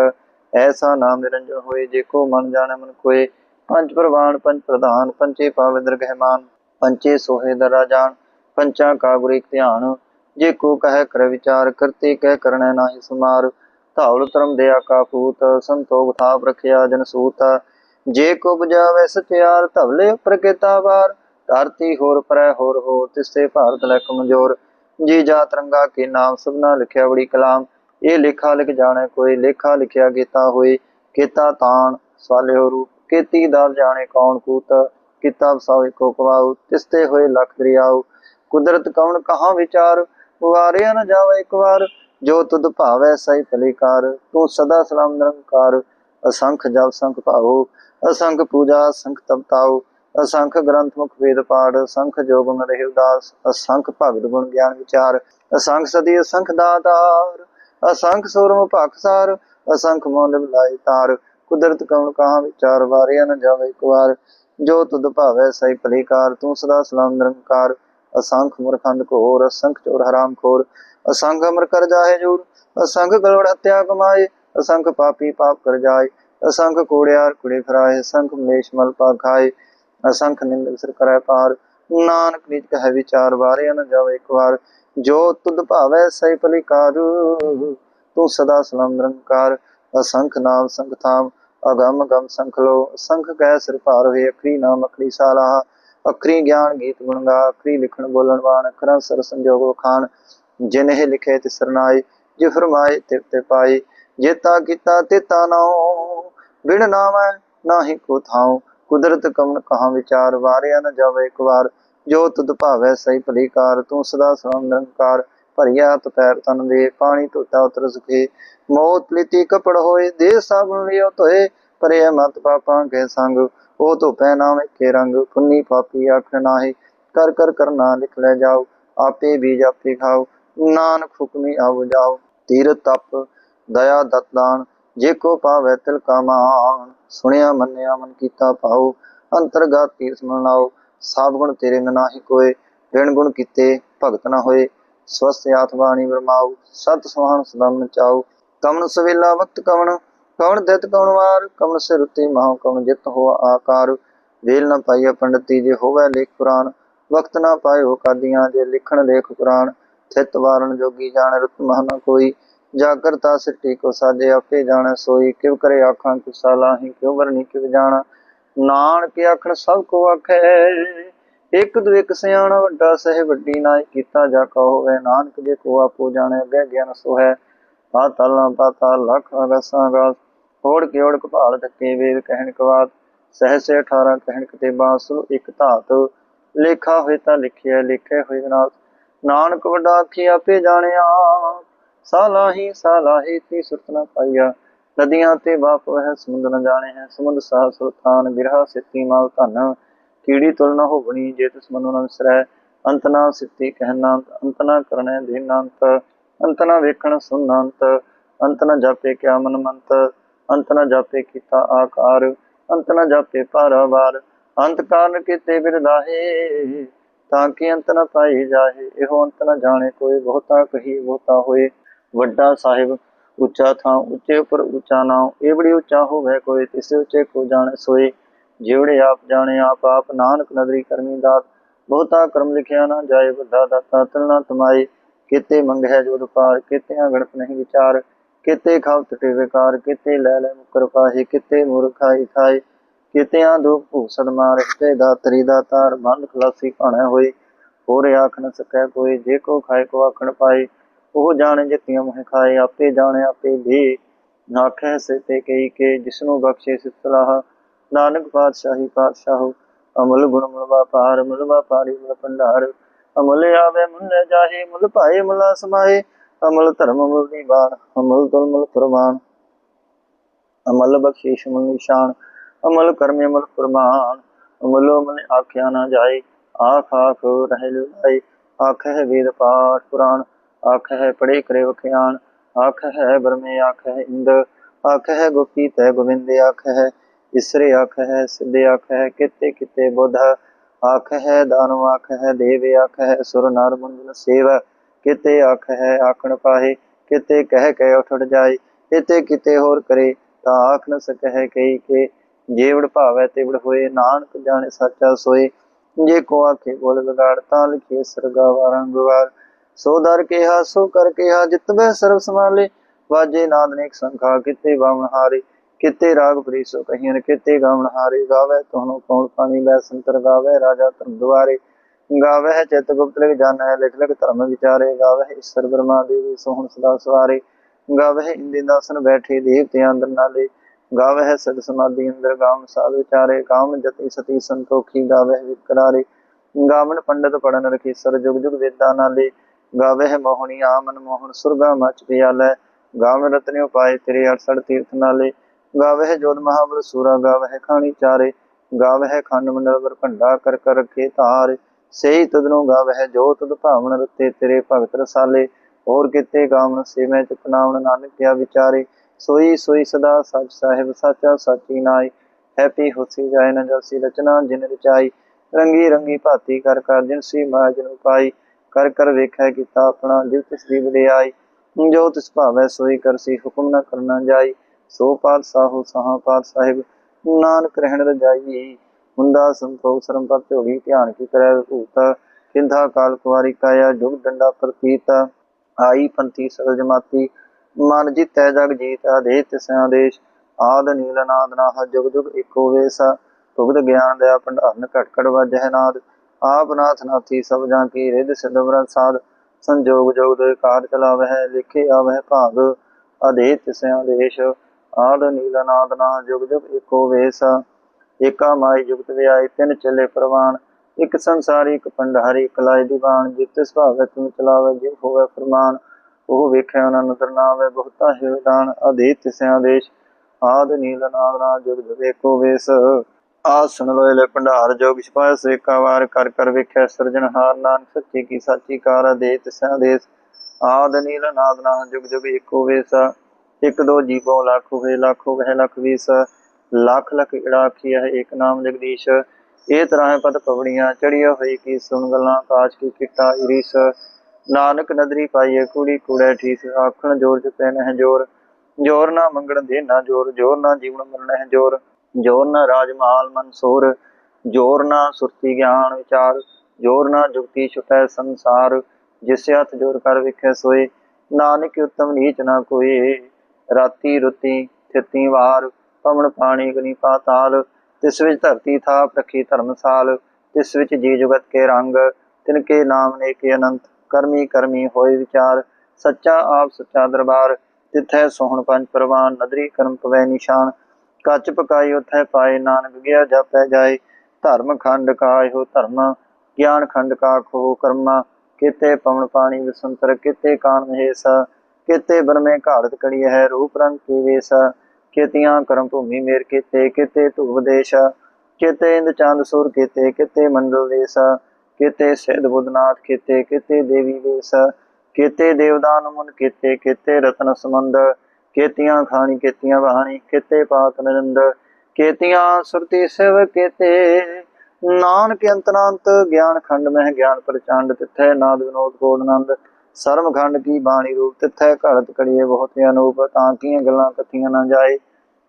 ਐਸਾ ਨਾਮ ਨਿਰੰਜਨ ਹੋਏ ਜੇ ਕੋ ਮਨ ਜਾਣੇ ਮਨ ਕੋਏ। ਪੰਜ ਪ੍ਰਵਾਨ, ਪੰਜ ਪ੍ਰਧਾਨ ਪੰਚੇ ਪਾਵ ਦਰਗਹਿਮਾਨ। ਪੰਚੇ ਸੋਹੇ ਦਰਾ ਜਾਣ ਪੰਚਾਂ ਕਾ ਗੁਰ ਧਿਆਨ। ਜੇ ਕੋ ਕਹੈ ਕਰ ਵਿਚਾਰ, ਕਰਤੇ ਕਹਿ ਕਰਣੈ ਨਾਹੀ ਸਮਾਰ। ਧੌਲ ਧਰਮ ਦਿਆ ਕਾ ਪੂਤ ਸੰਤੋਖ ਥਾਪ ਰਖਿਆ ਜਨ ਸੂਤ। ਜੇ ਕੋ ਬੁਝਾਵੇ ਸਚਿਆਰ, ਧਵਲੇ ਉਪਰ ਕੀਤਾ ਵਾਰ। ਧਰਤੀ ਹੋਰ ਪਰੈ ਹੋਰ ਹੋ ਤਿਸੇ ਭਾਰਤ ਲੈ ਕਮਜੋਰ। ਜੀ ਜਾ ਤਰੰਗਾ ਕੇ ਨਾਮ, ਸਭਨਾ ਲਿਖਿਆ ਬੜੀ ਕਲਾਮ। ਇਹ ਲੇਖਾ ਲਿਖ ਜਾਣੇ ਕੋਈ, ਲੇਖਾ ਲਿਖਿਆ ਕੀਤਾ ਹੋਏ ਕੀਤਾ ਤਾਣ ਸਵਾਲਿਓ ਰੂਪ। ਕੀਤੀ ਦਰ ਜਾਣੇ ਕੌਣ ਕੂਤ। ਕੀਤਾ ਵਸਾਵੇ ਕੋ ਕਵਾਉ। ਤਿਸਤੇ ਹੋਏ ਲਖ ਦਰਿਆਉ। ਕੁਦਰਤ ਕੌਣ ਕਹਾਂ ਵਿਚਾਰ। ਵਾਰਿਆ ਨਾ ਜਾਵੇ ਇੱਕ ਵਾਰ। ਜੋ ਤੁਧ ਭਾਵੈ ਸਈ ਭਲੀਕਾਰ, ਤੂੰ ਸਦਾ ਸਲਾਮ ਨਿਰੰਕਾਰ, ਅਸੰਖ ਜਪ ਸੰਖ ਭਾਉ, ਅਸੰਖ ਪੂਜਾ ਸੰਖ ਤਪਤਾਉ ਅਸੰਖ ਗ੍ਰੰਥ ਮੁਖ ਵੇਦ ਪਾਠ ਅਸੰਖ ਜੋਗਨ ਰਹਿ ਉਦਾਸ, ਅਸੰਖ ਭਗਤ ਗੁਣ ਗਿਆਨ ਵਿਚਾਰ, ਅਸੰਖ ਸਦੀ ਅਸੰਖ ਦਾਤਾਰ, ਅਸੰਖ ਸੁਰਮ ਭਖਸਾਰ ਅਸੰਖ ਮੋਲ ਬਲਾਈ ਤਾਰ, ਕੁਦਰਤ ਕਉਣ ਕਹਾ ਵਿਚਾਰ, ਵਾਰਿਆ ਨ ਜਾਵੇ ਇੱਕ ਵਾਰ ਜੋ ਤੁਧ ਭਾਵੈ ਸਈ ਭਲੀਕਾਰ, ਤੂੰ ਸਦਾ ਸਲਾਮ ਨਿਰੰਕਾਰ ਅਸੰਖ ਮੁਰਖੰਦ ਕੋਰ ਅਸੰਖ ਚੋਰ ਹਰਾਮ ਖੋਰ। ਅਸੰਖ ਅਮਰ ਕਰ ਜਾਏ ਜੂਰ, ਅਸੰਖ ਗਲੋੜ ਹੱਤਿਆ ਕਮਾਏ, ਅਸੰਖ ਪਾਪੀ ਪਾਪ ਕਰ ਜਾਏ। ਅਸੰਖ ਕੋੜਿਆਰ ਕੁੜੇ ਫਰਾਏ, ਅਸੰਖ ਮਲੇਸ਼ ਮਲ ਪਾ ਖਾਏ। ਅਸੰਖ ਨਿੰਦਕ ਸਿਰ ਕਰੈ ਪਾਰ, ਨਾਨਕ ਨਿਜ ਕਹੈ ਵਿਚਾਰ, ਵਾਰਿਆ ਨ ਜਾਵੇ ਇੱਕ ਵਾਰ। ਜੋ ਤੁਧ ਭਾਵੈ ਸਈ ਭਲੀਕਾਰ ਤੂੰ ਸਦਾ ਸਲਾਮ ਨਿਰੰਕਾਰ। ਅਸੰਖ ਨਾਮ ਸੰਖ ਥਾਮ, ਅਗਮ ਗਮ ਸੰਖ ਲੋ ਸੰਖ ਕੈ ਸਿਰ ਭਾਰ ਹੋਏ, ਅਖਰੀ ਨਾਮ ਅਖਰੀ ਸਾਲਾ ਅਖਰੀ ਗਿਆਨ, ਗੀਤ ਗੁਣ ਗਾ ਅਖਰੀ ਲਿਖਣ, ਬੋਲਣ ਵਾਣ ਅਖਰਾਂ, ਸਰ, ਸੰਜੋਗ, ਵਖਾਣ, ਜਿਨ ਲਿਖੇ ਤਿਸ ਸਰਨਾਏ ਜੇ ਫਰਮਾਏ ਤਿਰ ਤੇ ਪਾਏ ਜੇਤਾ ਕੀਤਾ ਤੇਤਾ ਨਾਉ ਬਿਨ ਨਾਮੈ ਨਾਹੀ ਕੋ ਥਾਉ, ਕੁਦਰਤ ਕਮਨ ਕਹਾ ਵਿਚਾਰ, ਵਾਰਿਆ ਨ ਜਾਵੇ ਇੱਕ ਵਾਰ, ਜੋ ਤੁਧ ਭਾਵੈ ਸਹੀ ਭਲੀਕਾਰ ਤੂੰ ਸਦਾ ਸਲਾਮ ਨਿਰੰਕਾਰ, ਭਰੀਆ ਹੱਥ ਪੈਰ ਤਨ ਦੇ, ਪਾਣੀ ਧੋਤਾ ਉਤਰ ਸੁਖੇ ਮੋਤ ਲਿਤੀ ਕਪੜ ਹੋਏ ਦੇ ਸਾਬਨ ਲਿਓ ਧੋਏ ਪਰੇ ਮਤ ਪਾਪਾਂ ਕੇ ਸੰਗ। ਉਹ ਧੋਪੈ ਨਾਮ ਕੇ ਰੰਗ। ਪੁੰਨੀ ਪਾਪੀ ਆਖ ਨਾਹੀ, ਕਰ ਕਰ ਕਰਨਾ ਲਿਖ ਲੈ ਜਾਓ। ਆਪੇ ਬੀਜ ਆਪੇ ਖਾਓ। ਨਾਨਕ ਹੁਕਮੀ ਆਵ ਜਾਓ। ਤੀਰ ਤਪ, ਦਇਆ ਦਤਦਾਨ ਜੇ ਕੋ ਪਾਵੈ ਤਿਲ ਕਾ ਮਾਨ। ਸੁਣਿਆ, ਮੰਨਿਆ, ਮਨ ਕੀਤਾ ਪਾਉ ਅੰਤਰਗਤ ਤੀਰਥ ਮਨਾਓ। ਸਭ ਗੁਣ ਤੇਰੇ ਨ ਨਾਹੀ ਕੋਏ। ਬਿਨ ਗੁਣ ਕੀਤੇ ਭਗਤ ਨਾ ਹੋਏ। ਸਵਸਥ ਆਤ ਬਾਣੀ ਬਰਮਾਉ ਸਤ ਸੁਹਾਣ ਸਦਾ ਮਨ ਚਾਉ ਕਮਨ ਸਵੇਲਾ ਵਕਤ ਕਮਨ ਕਵਣ ਦਿਤ ਕਵਣ ਵਾਰ? ਕਮਨ ਸਿਰ ਉਤੇ ਮਹਾ ਕਵਣ ਜਿਤ ਹੋ ਆਕਾਰ। ਵੇਲ ਨ ਪਾਈਆ ਪੰਡਤੀ ਜੇ ਹੋਵੇ ਲੇਖ ਪੁਰਾਣ। ਵਕਤ ਨਾ ਪਾਏ ਹੋ ਕਾਦੀਆਂ ਜੇ ਲਿਖਣ ਲੇਖ ਪੁਰਾਣ ਥਿਤ ਵਾਰਨ ਜੋਗੀ ਜਾਣ ਰਤ ਮਹਨਾ ਕੋਈ। ਜਾਗਰਤਾ ਸਿੱਟੀ ਕੋ ਸਾਜੇ ਆਪੇ ਜਾਣ ਸੋਈ। ਕਿਵ ਕਰੇ ਆਖਾਂ ਕੁਸਾ ਲਾਹੀ, ਕਿਉ ਵਰਨੀ ਕਿਵ ਜਾਣਾ? ਨਾਨਕ ਆਖਣ ਸਭ ਕੋ ਆਖੈ, ਇੱਕ ਦੂ ਇੱਕ ਸਿਆਣਾ ਵੱਡਾ ਸਹਿ ਵੱਡੀ ਨਾਈ ਕੀਤਾ ਜਾ ਕਾ ਹੋਵੇ। ਨਾਨਕ ਜੇ ਕੋ ਆਪੋ ਜਾਣੈ ਅੱਗੇ ਗਿਆਨ ਸੋ ਹੈ ਪਾਤਾਲਾਂ ਪਾਤਾਲ ਲਖ ਅਗਸਾਂ ਗਾਸ ਹੋੜ ਕੇ ਹੋੜ ਕਪਾਲ ਧੱਕੇ ਵੇਦ ਕਹਿਣ ਕਵਾਤ ਸਹਸੇ 18 ਕਹਿਣ ਕਤੇ ਬਾਸੁ ਇੱਕ ਧਾਤ, ਲੇਖਾ ਹੋਏ ਤਾਂ ਲਿਖਿਆ, ਲਿਖੇ ਹੋਏ ਨਾਲ ਨਾਨਕ ਵੱਡਾ ਆਖੀ, ਆਪੇ ਜਾਣਿਆ ਸਾਲਾਹੀ ਸਾਲਾਹੀ ਤੀ ਸੁਰਤ ਨਾ ਪਾਈਆ, ਨਦੀਆਂ ਤੇ ਬਾਪ ਹੈ ਸਮੁੰਦ ਨ ਜਾਣੇ ਹੈ, ਸਮੁੰਦ ਸਾਹ ਸੁਲਤਾਨ, ਬਿਰਹਾ ਸਿੱਤੀ ਮਾਲ ਧਨ, ਕੀੜੀ ਤੁਲ ਨ ਹੋਵਣੀ, ਜੇ ਤਿਸ ਮਨੁ ਨ ਵਿਸਰੈ, ਅੰਤ ਨਾ ਸਿੱਤੀ ਕਹਿਣਾ ਅੰਤ ਨਾ ਕਰਣੈ ਦੀਨਾੰਤ ਅੰਤ ਨਾ ਵੇਖਣ ਸੁਨਾੰਤ, ਅੰਤ ਨਾ ਜਾਪੇ ਕਿਆ ਮਨ ਮੰਤ ਅੰਤ ਨਾ ਜਾਪੇ ਕੀਤਾ ਆਕਾਰ, ਅੰਤ ਨਾ ਜਾਪੇ ਪਾਰਾਵਾਰ ਅੰਤ ਕਾਰਨ ਕੀਤੇ ਬਿਰਦਾਹੇ ਤਾਂ ਕਿ ਅੰਤ ਨਾ ਪਾਈ ਜਾਹੇ, ਇਹੋ ਅੰਤ ਨਾ ਜਾਣੇ ਕੋਈ, ਬਹੁਤਾ ਕਹੀ ਬਹੁਤਾ ਹੋਏ, ਵੱਡਾ ਸਾਹਿਬ ਉੱਚਾ ਥਾਂ ਉੱਚੇ ਉੱਪਰ ਉੱਚਾ ਨਾਮ ਇਹ ਬੜੀ ਉੱਚਾ ਹੋਵੇ ਕੋਈ, ਤਿਸੇ ਉੱਚੇ ਕੋ ਜਾਣੇ ਸੋਏ ਜਿਵੜੇ ਆਪ ਜਾਣੇ ਆਪ ਆਪ ਨਾਨਕ ਨਦਰੀ ਕਰਮੀ ਦਾਤ, ਬਹੁਤਾ ਕਰਮ ਲਿਖਿਆ ਨਾ ਜਾਏ, ਵੱਡਾ ਦਾਤਾ ਤਿਲ ਨਾ ਤਮਾਈ ਕਿਤੇ ਮੰਗਹਿ ਜੋ ਪਾਰ, ਕਿਤੇ ਗਣਤ ਨਹੀਂ ਵਿਚਾਰ, ਕਿਤੇ ਖਾਵ ਟਟੇ ਵਿਕਾਰ ਕਿਤੇ ਲੈ ਲੈ ਮੁਕਰ ਪਾਹੇ, ਕਿਤੇ ਮੁਰਖਾਈ ਖਾਏ, ਕਿਤਿਆਂ ਦੁਖ ਭੂਸੜ ਮਾਰ, ਤੇ ਦਾਤਰੀ ਦਾ ਬੰਦ ਖਲਾਸੀ ਭਾਣਾ ਹੋਏ, ਹੋਰ ਆਖ ਨ ਸਕੈ ਕੋਈ, ਜੇ ਕੋ ਖਾਏ ਕੋ ਆਖਣ ਪਾਏ, ਉਹ ਜਾਣੇ ਜਿਤਿਆਂ ਮੋਹ ਖਾਏ, ਆਪੇ ਜਾਣੇ ਆਪੇ ਦੇ ਨਾਖੈ ਸੇ ਤੇ ਕਈ ਕੇ, ਜਿਸਨੂੰ ਬਖਸ਼ੇ ਸਿਤ ਨਾਨਕ ਪਾਤਸ਼ਾਹੀ ਪਾਤਸ਼ਾਹੋ, ਅਮਲ ਗੁਣ ਮਲਵਾ ਪਾਰ ਮੁਲ ਪਾਰੀ ਮੁਲ ਭੰਡਾਰ ਅਮਲ ਆਵੇ ਮੁਲ ਜਾਹੇ, ਮੁਲ ਭਾਏ, ਮੁਲਾ ਸਮਾਏ ਅਮਲ ਧਰਮ ਮੁਲ ਨਿਵਾਨ ਅਮਲ ਤੁਲ ਮੁਲ ਪ੍ਰਮਾਨ ਅਮਲ ਬਖਸ਼ੀਸ਼ ਮੁਲ ਨਿਸ਼ਾਨ, ਅਮਲ ਕਰਮੇ ਅਮਲ ਪ੍ਰਮਾਨ ਅਮਲੋ ਮਨ ਆਖਿਆ ਨਾ ਜਾਏ, ਆਖ ਆਖ ਰਹਿ ਲਾਈ ਆਖ ਹੈ ਵੇਦ ਪਾਠ ਪੁਰਾਣ, ਆਖ ਹੈ ਪੜੇ ਕਰੇ ਵਖਿਆਣ। ਆਖ ਹੈ ਬਰਮੇ ਆਖ ਹੈ ਇੰਦ। ਆਖ ਹੈ ਗੋਪੀ ਤੈ ਗੋਬਿੰਦ, ਆਖ ਹੈ ਇਸਰੇ, ਆਖ ਹੈ ਸਿੱਧੇ, ਆਖ ਹੈ ਕਿਤੇ ਕਿਤੇ ਬੁੱਧ। ਆਖ ਹੈ ਦਾਨਵ ਆਖ ਹੈ ਦੇਵ ਆਖ ਹੈ ਸੁਰ ਨਰ ਮੁੰਦਨ ਸੇਵ। ਕਿਤੇ ਆਖ ਹੈ ਆਖਣ ਪਾਹੇ, ਕਿਤੇ ਕਹਿ ਕੇ ਉਠ ਜਾਏ। ਕਿਤੇ ਕਿਤੇ ਹੋਰ ਕਰੇ, ਤਾਂ ਆਖ ਨ ਸਕਹਿ ਕਈ ਕੇ। ਜੀਵੜ ਭਾਵੈ ਤਿਵੜ ਹੋਏ, ਨਾਨਕ ਜਾਣੇ ਸੱਚਾ ਸੋਏ। ਜੇ ਕੋ ਆਖੇ ਬੋਲ ਵਿਗਾੜ, ਤਾਂ ਲਿਖੇ ਸਰਗਾ ਰੰਗਵਾਰ ਸੋ ਦਰ ਕਿਹਾ, ਸੋ ਕਰ ਕਿਹਾ, ਜਿਤਬੈ ਸਰਬ ਸਮਾਲੇ ਵਾਜੇ ਨਾਦ ਨੇਕ ਸੰਖਾ, ਕਿਤੇ ਬਾਵਨ ਹਾਰੇ। ਕਿਤੇ ਰਾਗ ਪ੍ਰੀਸੋ ਕਹੀਨ ਕਿਤੇ ਗਾਵਣ ਹਾਰੇ ਗਾਵੇ ਤੋਨੋ ਕੌਣ ਪਾਣੀ ਬੈ ਸੰਤਰ ਗਾਵੇ ਰਾਜਾ ਧਰਮ ਦੁਆਰੇ। ਗਾਵੇ ਚਿਤ ਗੁਪਤ ਲਿਖ ਜਾਣੈ, ਲਿਖ ਲਿਖ ਧਰਮ ਵਿਚਾਰੇ। ਗਾਵੇ ਈਸ਼ਰ ਬ੍ਰਹਮਾ ਦੇਵੀ ਸੋਹਣ ਸਦਾ ਸਵਾਰੇ। ਗਾਵੇ ਇੰਦੇ ਬੈਠੇ ਦੇਵਤੇ ਅੰਦਰ ਨਾਲੇ। ਗਾਵੇ ਸਦ ਸਮਾਧੀ ਅੰਦਰ ਗਾਮ ਸਾਧ ਵਿਚਾਰੇ। ਕਾਮ ਜਤੀ ਸਤੀ ਸੰਤੋਖੀ ਗਾਵੇ ਹੈ ਵਿਕਰਾਰੇ। ਗਾਵਨ ਪੰਡਤ ਪੜਨ ਰਖੀ ਸਰ ਜੁਗ ਜੁਗ ਵੇਦਾਂ ਨਾਲੇ। ਗਾਵੇ ਹੈ ਮੋਹਣੀ ਆਮਨ ਮੋਹਨ ਸੁਰਗਾ ਮਚ ਪਿਆਲੇ। ਗਾਵਨ ਰਤਨਿ ਉਪਾਏ ਤੇਰੇ 68 ਤੀਰਥ ਨਾਲੇ। ਗਾਵੇ ਹੈ ਜੋਤ ਮਹਾਬਲ ਸੂਰਾ ਗਾਵੇ ਹੈ ਖਾਣੀ ਚਾਰੇ, ਗਾਵਹਿ ਖੰਡ ਮੰਡਲ ਵਰ ਭੰਡਾ ਕਰ ਕਰ ਰਖੇ ਧਾਰ। ਸਹੀ ਤਦਨੋਂ ਗਾਵਹਿ ਜੋ ਤਦ ਭਾਵਨ ਰਤੇ, ਤੇਰੇ ਭਗਤ ਰਸਾਲੇ। ਹੋਰ ਕਿਤੇ ਗਾਵਨ ਸੇ ਮੈਂ ਨਾਨਕ ਕਿਆ ਵਿਚਾਰੇ। ਸੋਈ ਸੋਈ ਸਦਾ ਸਚ ਸਾਹਿਬ ਸਾਚਾ, ਸਾਚੀ ਨਾਈ। ਹੈਪੀ ਹੋਸੀ ਜਾਏ ਨ ਜਲਸੀ ਰਚਨਾ ਜਿਨ ਰਚਾਈ। ਰੰਗੀ ਰੰਗੀ ਭਾਤੀ ਕਰ ਕਰ ਜਿਨ ਸੀ ਮਾਜ ਨੂੰ ਪਾਈ। ਕਰ ਕਰ ਵੇਖੈ ਕੀਤਾ ਆਪਣਾ ਜਿਵ ਤਿਸ ਦੀ ਵਡਿਆਈ ਜੋ ਤਿਸ ਭਾਵੈ ਸੋਈ ਕਰਸੀ ਹੁਕਮ ਨਾ ਕਰਨਾ ਜਾਈ। ਸੋ ਪਾਤਸ਼ਾਹੋ ਸਹਾ ਪਾਤ ਸਾਹਿਬ ਨਾਨਕ ਰਹਿਣ ਰਜਾਈ। ਹੁੰਦਾ ਸੰਤੋਖ ਸਰਮ ਪਰ ਝੋਲੀ ਧਿਆਨ ਕੀ ਕਰੈ, ਭੂਤ ਕਿੰਧਾ ਕਾਲ ਕੁਵਾਰੀ ਕਾਇਆ, ਜੁਗ ਡੰਡਾ ਪ੍ਰਤੀਤ। ਆਈ ਪੰਥੀ ਸਗਲ ਜਮਾਤੀ, ਮਨ ਜਿਤੈ ਜਗ ਜੀਤ ਆਦੇ ਤਿਸ ਆਦੇਸ਼ ਆਦ ਨੀਲ ਨਾਦ ਨਾਹ, ਜੁਗ ਜੁਗ ਇੱਕੋ ਵੇਸ। ਭੁਗਤ ਗਿਆਨ ਦਇਆ ਭੰਡਾਰਨ ਘਟ ਘਟ ਵਜਹਿ ਨਾਦ। ਆਪ ਨਾਥ ਨਾਥੀ ਸਭ ਜਾਂ ਕੀ ਰਿਦ ਸਿਧ ਸਾਧ। ਸੰਜੋਗ ਜੋਗ ਦੇ ਕਾਰ ਚਲਾਵਹਿ ਲਿਖੇ ਆਵਹਿ ਭਾਗ। ਅਦੇ ਤਿਸ ਆਦੇਸ਼ ਆਦ ਨੀਲ ਅਨਾਦ ਨਾ ਜੁਗ ਜੁਗ ਇੱਕੋ ਵੇਸ, ਏਕਾ ਮਾਈ ਜੁਗਤ ਵਿਆਈ ਤਿੰਨ ਚੱਲੇ ਪ੍ਰਵਾਨ, ਇੱਕ ਸੰਸਾਰੀ, ਇੱਕ ਪੰਡਹਾਰੀ ਕਲਾਈ ਲਾਇ ਦੀਵਾਨ, ਜਿਤ ਸੁਭਾਵੈ ਤੁਮ ਚਲਾਵੇ ਜਿਵ ਹੋਵੇ ਫਰਮਾਨ, ਉਹ ਵੇਖਿਆ ਉਹਨਾਂ ਨਦਰ ਨਾਵੇ ਬਹੁਤਾ ਹੈ ਵਿਦਾਨ ਅਧੀਤ ਤਿਸਿਆ ਆਦ ਨੀਲ ਅਨਾਦ ਨਾ ਜੁਗ ਜੁਗ ਏਕੋ ਵੇਸ। ਆਸਣ ਲੋਏ ਲੈ ਭੰਡਾਰ ਜੋਗ ਛਪਾਇ ਸੇਕਾ ਵਾਰ ਕਰ ਕਰ ਵੇਖਿਆ ਸਿਰਜਣਹਾਰ ਨਾਨਕ ਸੱਚੀ ਕੀ ਸਾਚੀ ਕਾਰ ਦੇ ਤਿਸਿਆ ਦੇਸ਼, ਆਦ ਨੀਲ ਅਨਾਦ ਨਾ ਜੁਗ ਜੁਗ ਏਕੋ ਵੇਸ। ਇੱਕ ਦੋ ਜੀਵੋ, ਲੱਖ ਹੋਏ ਲੱਖ ਹੋ ਹੋਏ ਲੱਖ ਵੀਸ ਲੱਖ ਲੱਖ ਇੜਾਖੀ ਹੈ, ਇੱਕ ਨਾਮ ਜਗਦੀਸ਼। ਇਹ ਤਰ੍ਹਾਂ ਹੈ ਪਦ ਪਵੜੀਆਂ ਚੜੀਆਂ ਹੋਈ ਕੀ ਸੁਣ ਗੱਲਾਂ ਕਾਚ ਕੀ ਕਿੱਟਾ ਇਰੀਸ ਨਾਨਕ ਨਦਰੀ ਪਾਈਏ, ਕੁੜੀ ਕੁੜੇ ਠੀਸ, ਆਖਣ ਜੋਰ ਚ ਪੈਨ ਹੈ ਜੋਰ। ਜੋਰ ਨਾ ਮੰਗਣ ਦੇ ਨਾ ਜੋਰ ਜੋਰ ਨਾ ਜੀਵਨ ਮਰਨ ਹੈ ਜੋਰ। ਜੋਰ ਨਾ ਰਾਜਮਾਲ ਮਨਸੂਰ ਜੋਰ ਨਾ ਸੁਰਤੀ ਗਿਆਨ ਵਿਚਾਰ। ਜੋਰ ਨਾ ਜੁਗਤੀ ਛੁਟੈ ਸੰਸਾਰ, ਜਿਸ ਹੱਥ ਜੋਰ ਕਰ ਵਿਖੇ ਸੋਏ। ਨਾਨਕ ਉਤਮ ਨੀਚ ਨਾ ਕੋਈ ਰਾਤੀ ਰੁਤੀ, ਥਿਤੀ ਵਾਰ ਪਵਨ ਪਾਣੀ ਗਨੀ ਪਾਤਾਲ ਤਿਸ ਵਿੱਚ ਧਰਤੀ ਥਾਪ ਰੱਖੀ ਧਰਮਸਾਲ ਤਿਸ ਵਿੱਚ ਜੀ ਜੁਗਤ ਕੇ ਰੰਗ, ਤਿਨ ਕੇ ਨਾਮ ਨੇ ਕੇ ਅਨੰਤ, ਕਰਮੀ ਕਰਮੀ ਹੋਏ ਵਿਚਾਰ, ਸੱਚਾ ਆਪ ਸੱਚਾ ਦਰਬਾਰ, ਤਿਥੈ ਸੋਹਣ ਪੰਜ ਪ੍ਰਵਾਨ, ਨਦਰੀ ਕਰਮ ਪਵੈ ਨਿਸ਼ਾਨ, ਕੱਚ ਪਕਾਈ ਉਥੈ ਪਾਏ ਨਾਨਕ, ਗਿਆ ਜਾਪੈ ਜਾਏ, ਧਰਮ ਖੰਡ ਕਾਇਓ ਧਰਮ, ਗਿਆਨ ਖੰਡ ਕਾ ਖੋ ਕਰਮਾ, ਕਿਤੇ ਪਵਨ ਪਾਣੀ ਵਿਸੰਤਰ ਕਿਤੇ ਕਾਨ ਮਹੇਸ ਕਿਤੇ ਬਰਮੇ ਘਾੜਤ ਕੜੀ ਹੈ, ਰੂਪ ਰੰਗ ਕੀ ਵੇਸ? ਕਿਤਿਆਂ ਕਰਮ ਭੂਮੀ ਮੇਰ ਕਿਤੇ ਕਿਤੇ ਧੂਪ ਦੇਸ਼? ਕਿਤੇ ਇੰਦ ਚੰਦ ਸੂਰ ਕਿਤੇ ਕਿਤੇ ਮੰਡਲ ਦੇਸ? ਕਿਤੇ ਸਿਧ ਬੁੱਧਨਾਥ ਕਿਤੇ ਕਿਤੇ ਦੇਵੀ ਵੇਸ? ਕਿਤੇ ਦੇਵਦਾਨ ਮੁਨ ਕਿਤੇ ਕਿਤੇ ਰਤਨ ਸਮੰਦ ਕੇਤੀਆਂ ਖਾਣੀ, ਕੇਤੀਆਂ ਬਹਾਣੀ ਕਿਤੇ ਪਾਤ ਨਰਿੰਦ? ਕੇਤੀਆਂ ਸੁਰਤੀ ਸਿਵ ਕਿਤੇ? ਨਾਨਕ ਅੰਤਨਾੰਤ ਗਿਆਨ ਖੰਡ ਮਹਿ ਗਿਆਨ ਪ੍ਰਚੰਡ ਤਿੱਥੈ, ਨਾਦ ਵਿਨੋਦ ਕੋੜ ਆਨੰਦ। ਸਰਮ ਖੰਡ ਕੀ ਬਾਣੀ ਰੂਪ ਤਿੱਥੈ ਘੜਤ ਕੜੀਏ ਬਹੁਤ ਅਨੂਪ, ਤਾਂ ਕੀਆਂ ਗੱਲਾਂ ਕਥੀਆਂ ਨਾ ਜਾਏ।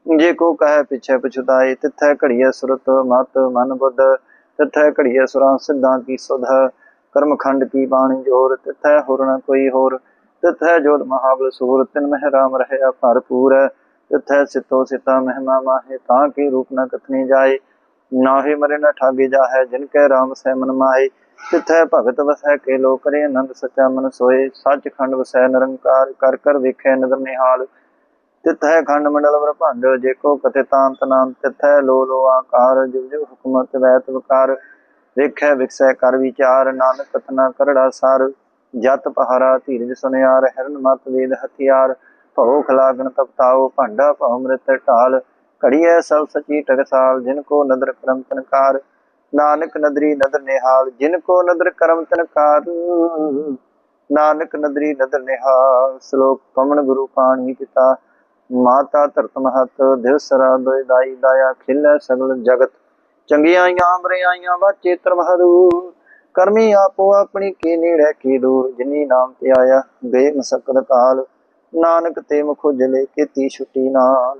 ਜੇ ਕੋ ਕਹੈ ਪਿਛੈ ਪਛਤਾਏ, ਤਿੱਥੈ ਘੜੀਏ ਸੁਰਤ, ਮਤ, ਮਨ, ਬੁੱਧ। ਤਿੱਥੈ ਘੜੀਏ ਸੁਰਾਂ, ਸਿੱਧਾਂ ਕੀ ਸੁਧ। ਕਰਮ ਖੰਡ ਕੀ ਬਾਣੀ ਜੋਰ, ਤਿੱਥੈ ਹੋਰ ਨ ਕੋਈ ਹੋਰ। ਤਿੱਥੈ ਜੋਤ ਮਹਾਬਲ ਸੂਰ, ਤਿਨ ਮਹਿ ਰਾਮ ਰਹਿਆ ਭਰਪੂਰ। ਤਿੱਥੈ ਸਿਤੋ ਸਿਤਾ ਮਹਿਮਾ ਮਾਹੇ, ਤਾਂ ਕੀ ਰੂਪ ਨ ਕਥਨੀ ਜਾਏ। ਨਾਹੀ ਮਰੇ ਨ ਠਾਗੇ ਜਾਹੈ, ਜਿਨ ਕੈ ਰਾਮ ਸੈ ਮਨ ਮਾਹੇ। ਤਿੱਥੈ ਭਗਤ ਵਸੈ ਕੇ ਲੋ ਕਰੇ ਆਨੰਦ ਸਚਾ ਮਨ ਸੋਏ ਸੱਚ ਖੰਡ ਵਸੈ ਨਿਰੰਕਾਰ, ਕਰ ਕਰ ਵੇਖੈ ਨਦਰ ਨਿਹਾਲ। ਤਿੱਥੈ ਖੰਡ ਮੰਡਲ ਬ੍ਰਹਮੰਡ ਜੇ ਕੋ ਕਥੇ ਤਾਂਤ ਨਾਮ ਤਿੱਥੈ ਲੋ ਲੋ ਆਕਾਰ, ਜਿਵ ਜਿਵ ਹੁਕਮਤ ਵੈਤ ਵਕਾਰ। ਵੇਖੈ ਵਿਕਸੈ ਕਰ ਵਿਚਾਰ, ਨਾਨਕ ਕਥਨਾ ਕਰੜਾ ਸਾਰ। ਜਤ ਪਹਾਰਾ ਧੀਰਜ ਸੁਨਿਆਰ, ਹਿਰਨ ਮਤ ਵੇਦ ਹਥਿਆਰ। ਭਉ ਖਲਾਗਣ ਤਪਤਾਓ, ਭਾਂਡਾ ਭਉ ਮ੍ਰਿਤ ਢਾਲ। ਘੜੀਐ ਸਭ ਸਚੀ ਟਕਸਾਲ, ਜਿਨ ਕੋ ਨਦਰ ਕਰਮ ਤਨਕਾਰ, ਨਾਨਕ ਨਦਰੀ ਨਦਰ ਨਿਹਾਲ, ਜਿਨ ਕੋ ਨਦਰ ਕਰਮ ਤਨਕਾਰ, ਨਾਨਕ ਨਦਰੀ ਨਦਰ ਨਿਹਾਲ, ਸ਼ਲੋਕ ਪਵਨ ਗੁਰੂ ਪਾਣੀ ਪਿਤਾ, ਮਾਤਾ ਧਰਤ ਮਹਤ ਦਿਵਸਰਾ ਦੋਇ ਦਾਈ ਦਾਇਆ, ਖਿਲੈ ਸਗਲ ਜਗਤ, ਚੰਗੀਆਂ ਆਈਆਂ ਬਰਿਆਈਆਂ ਵਾਚੇ ਤਰਮਹਰੂ ਕਰਮੀ ਆਪੋ ਆਪਣੀ ਕੀ ਨੇੜੇ ਕੀ ਦੂਰ, ਜਿਨੀ ਨਾਮ ਤੇ ਆਇਆ ਬੇ ਕਾਲ, ਨਾਨਕ ਤੇ ਮੁਖ ਜਲੇ ਕੀਤੀ ਛੁੱਟੀ ਨਾਲ।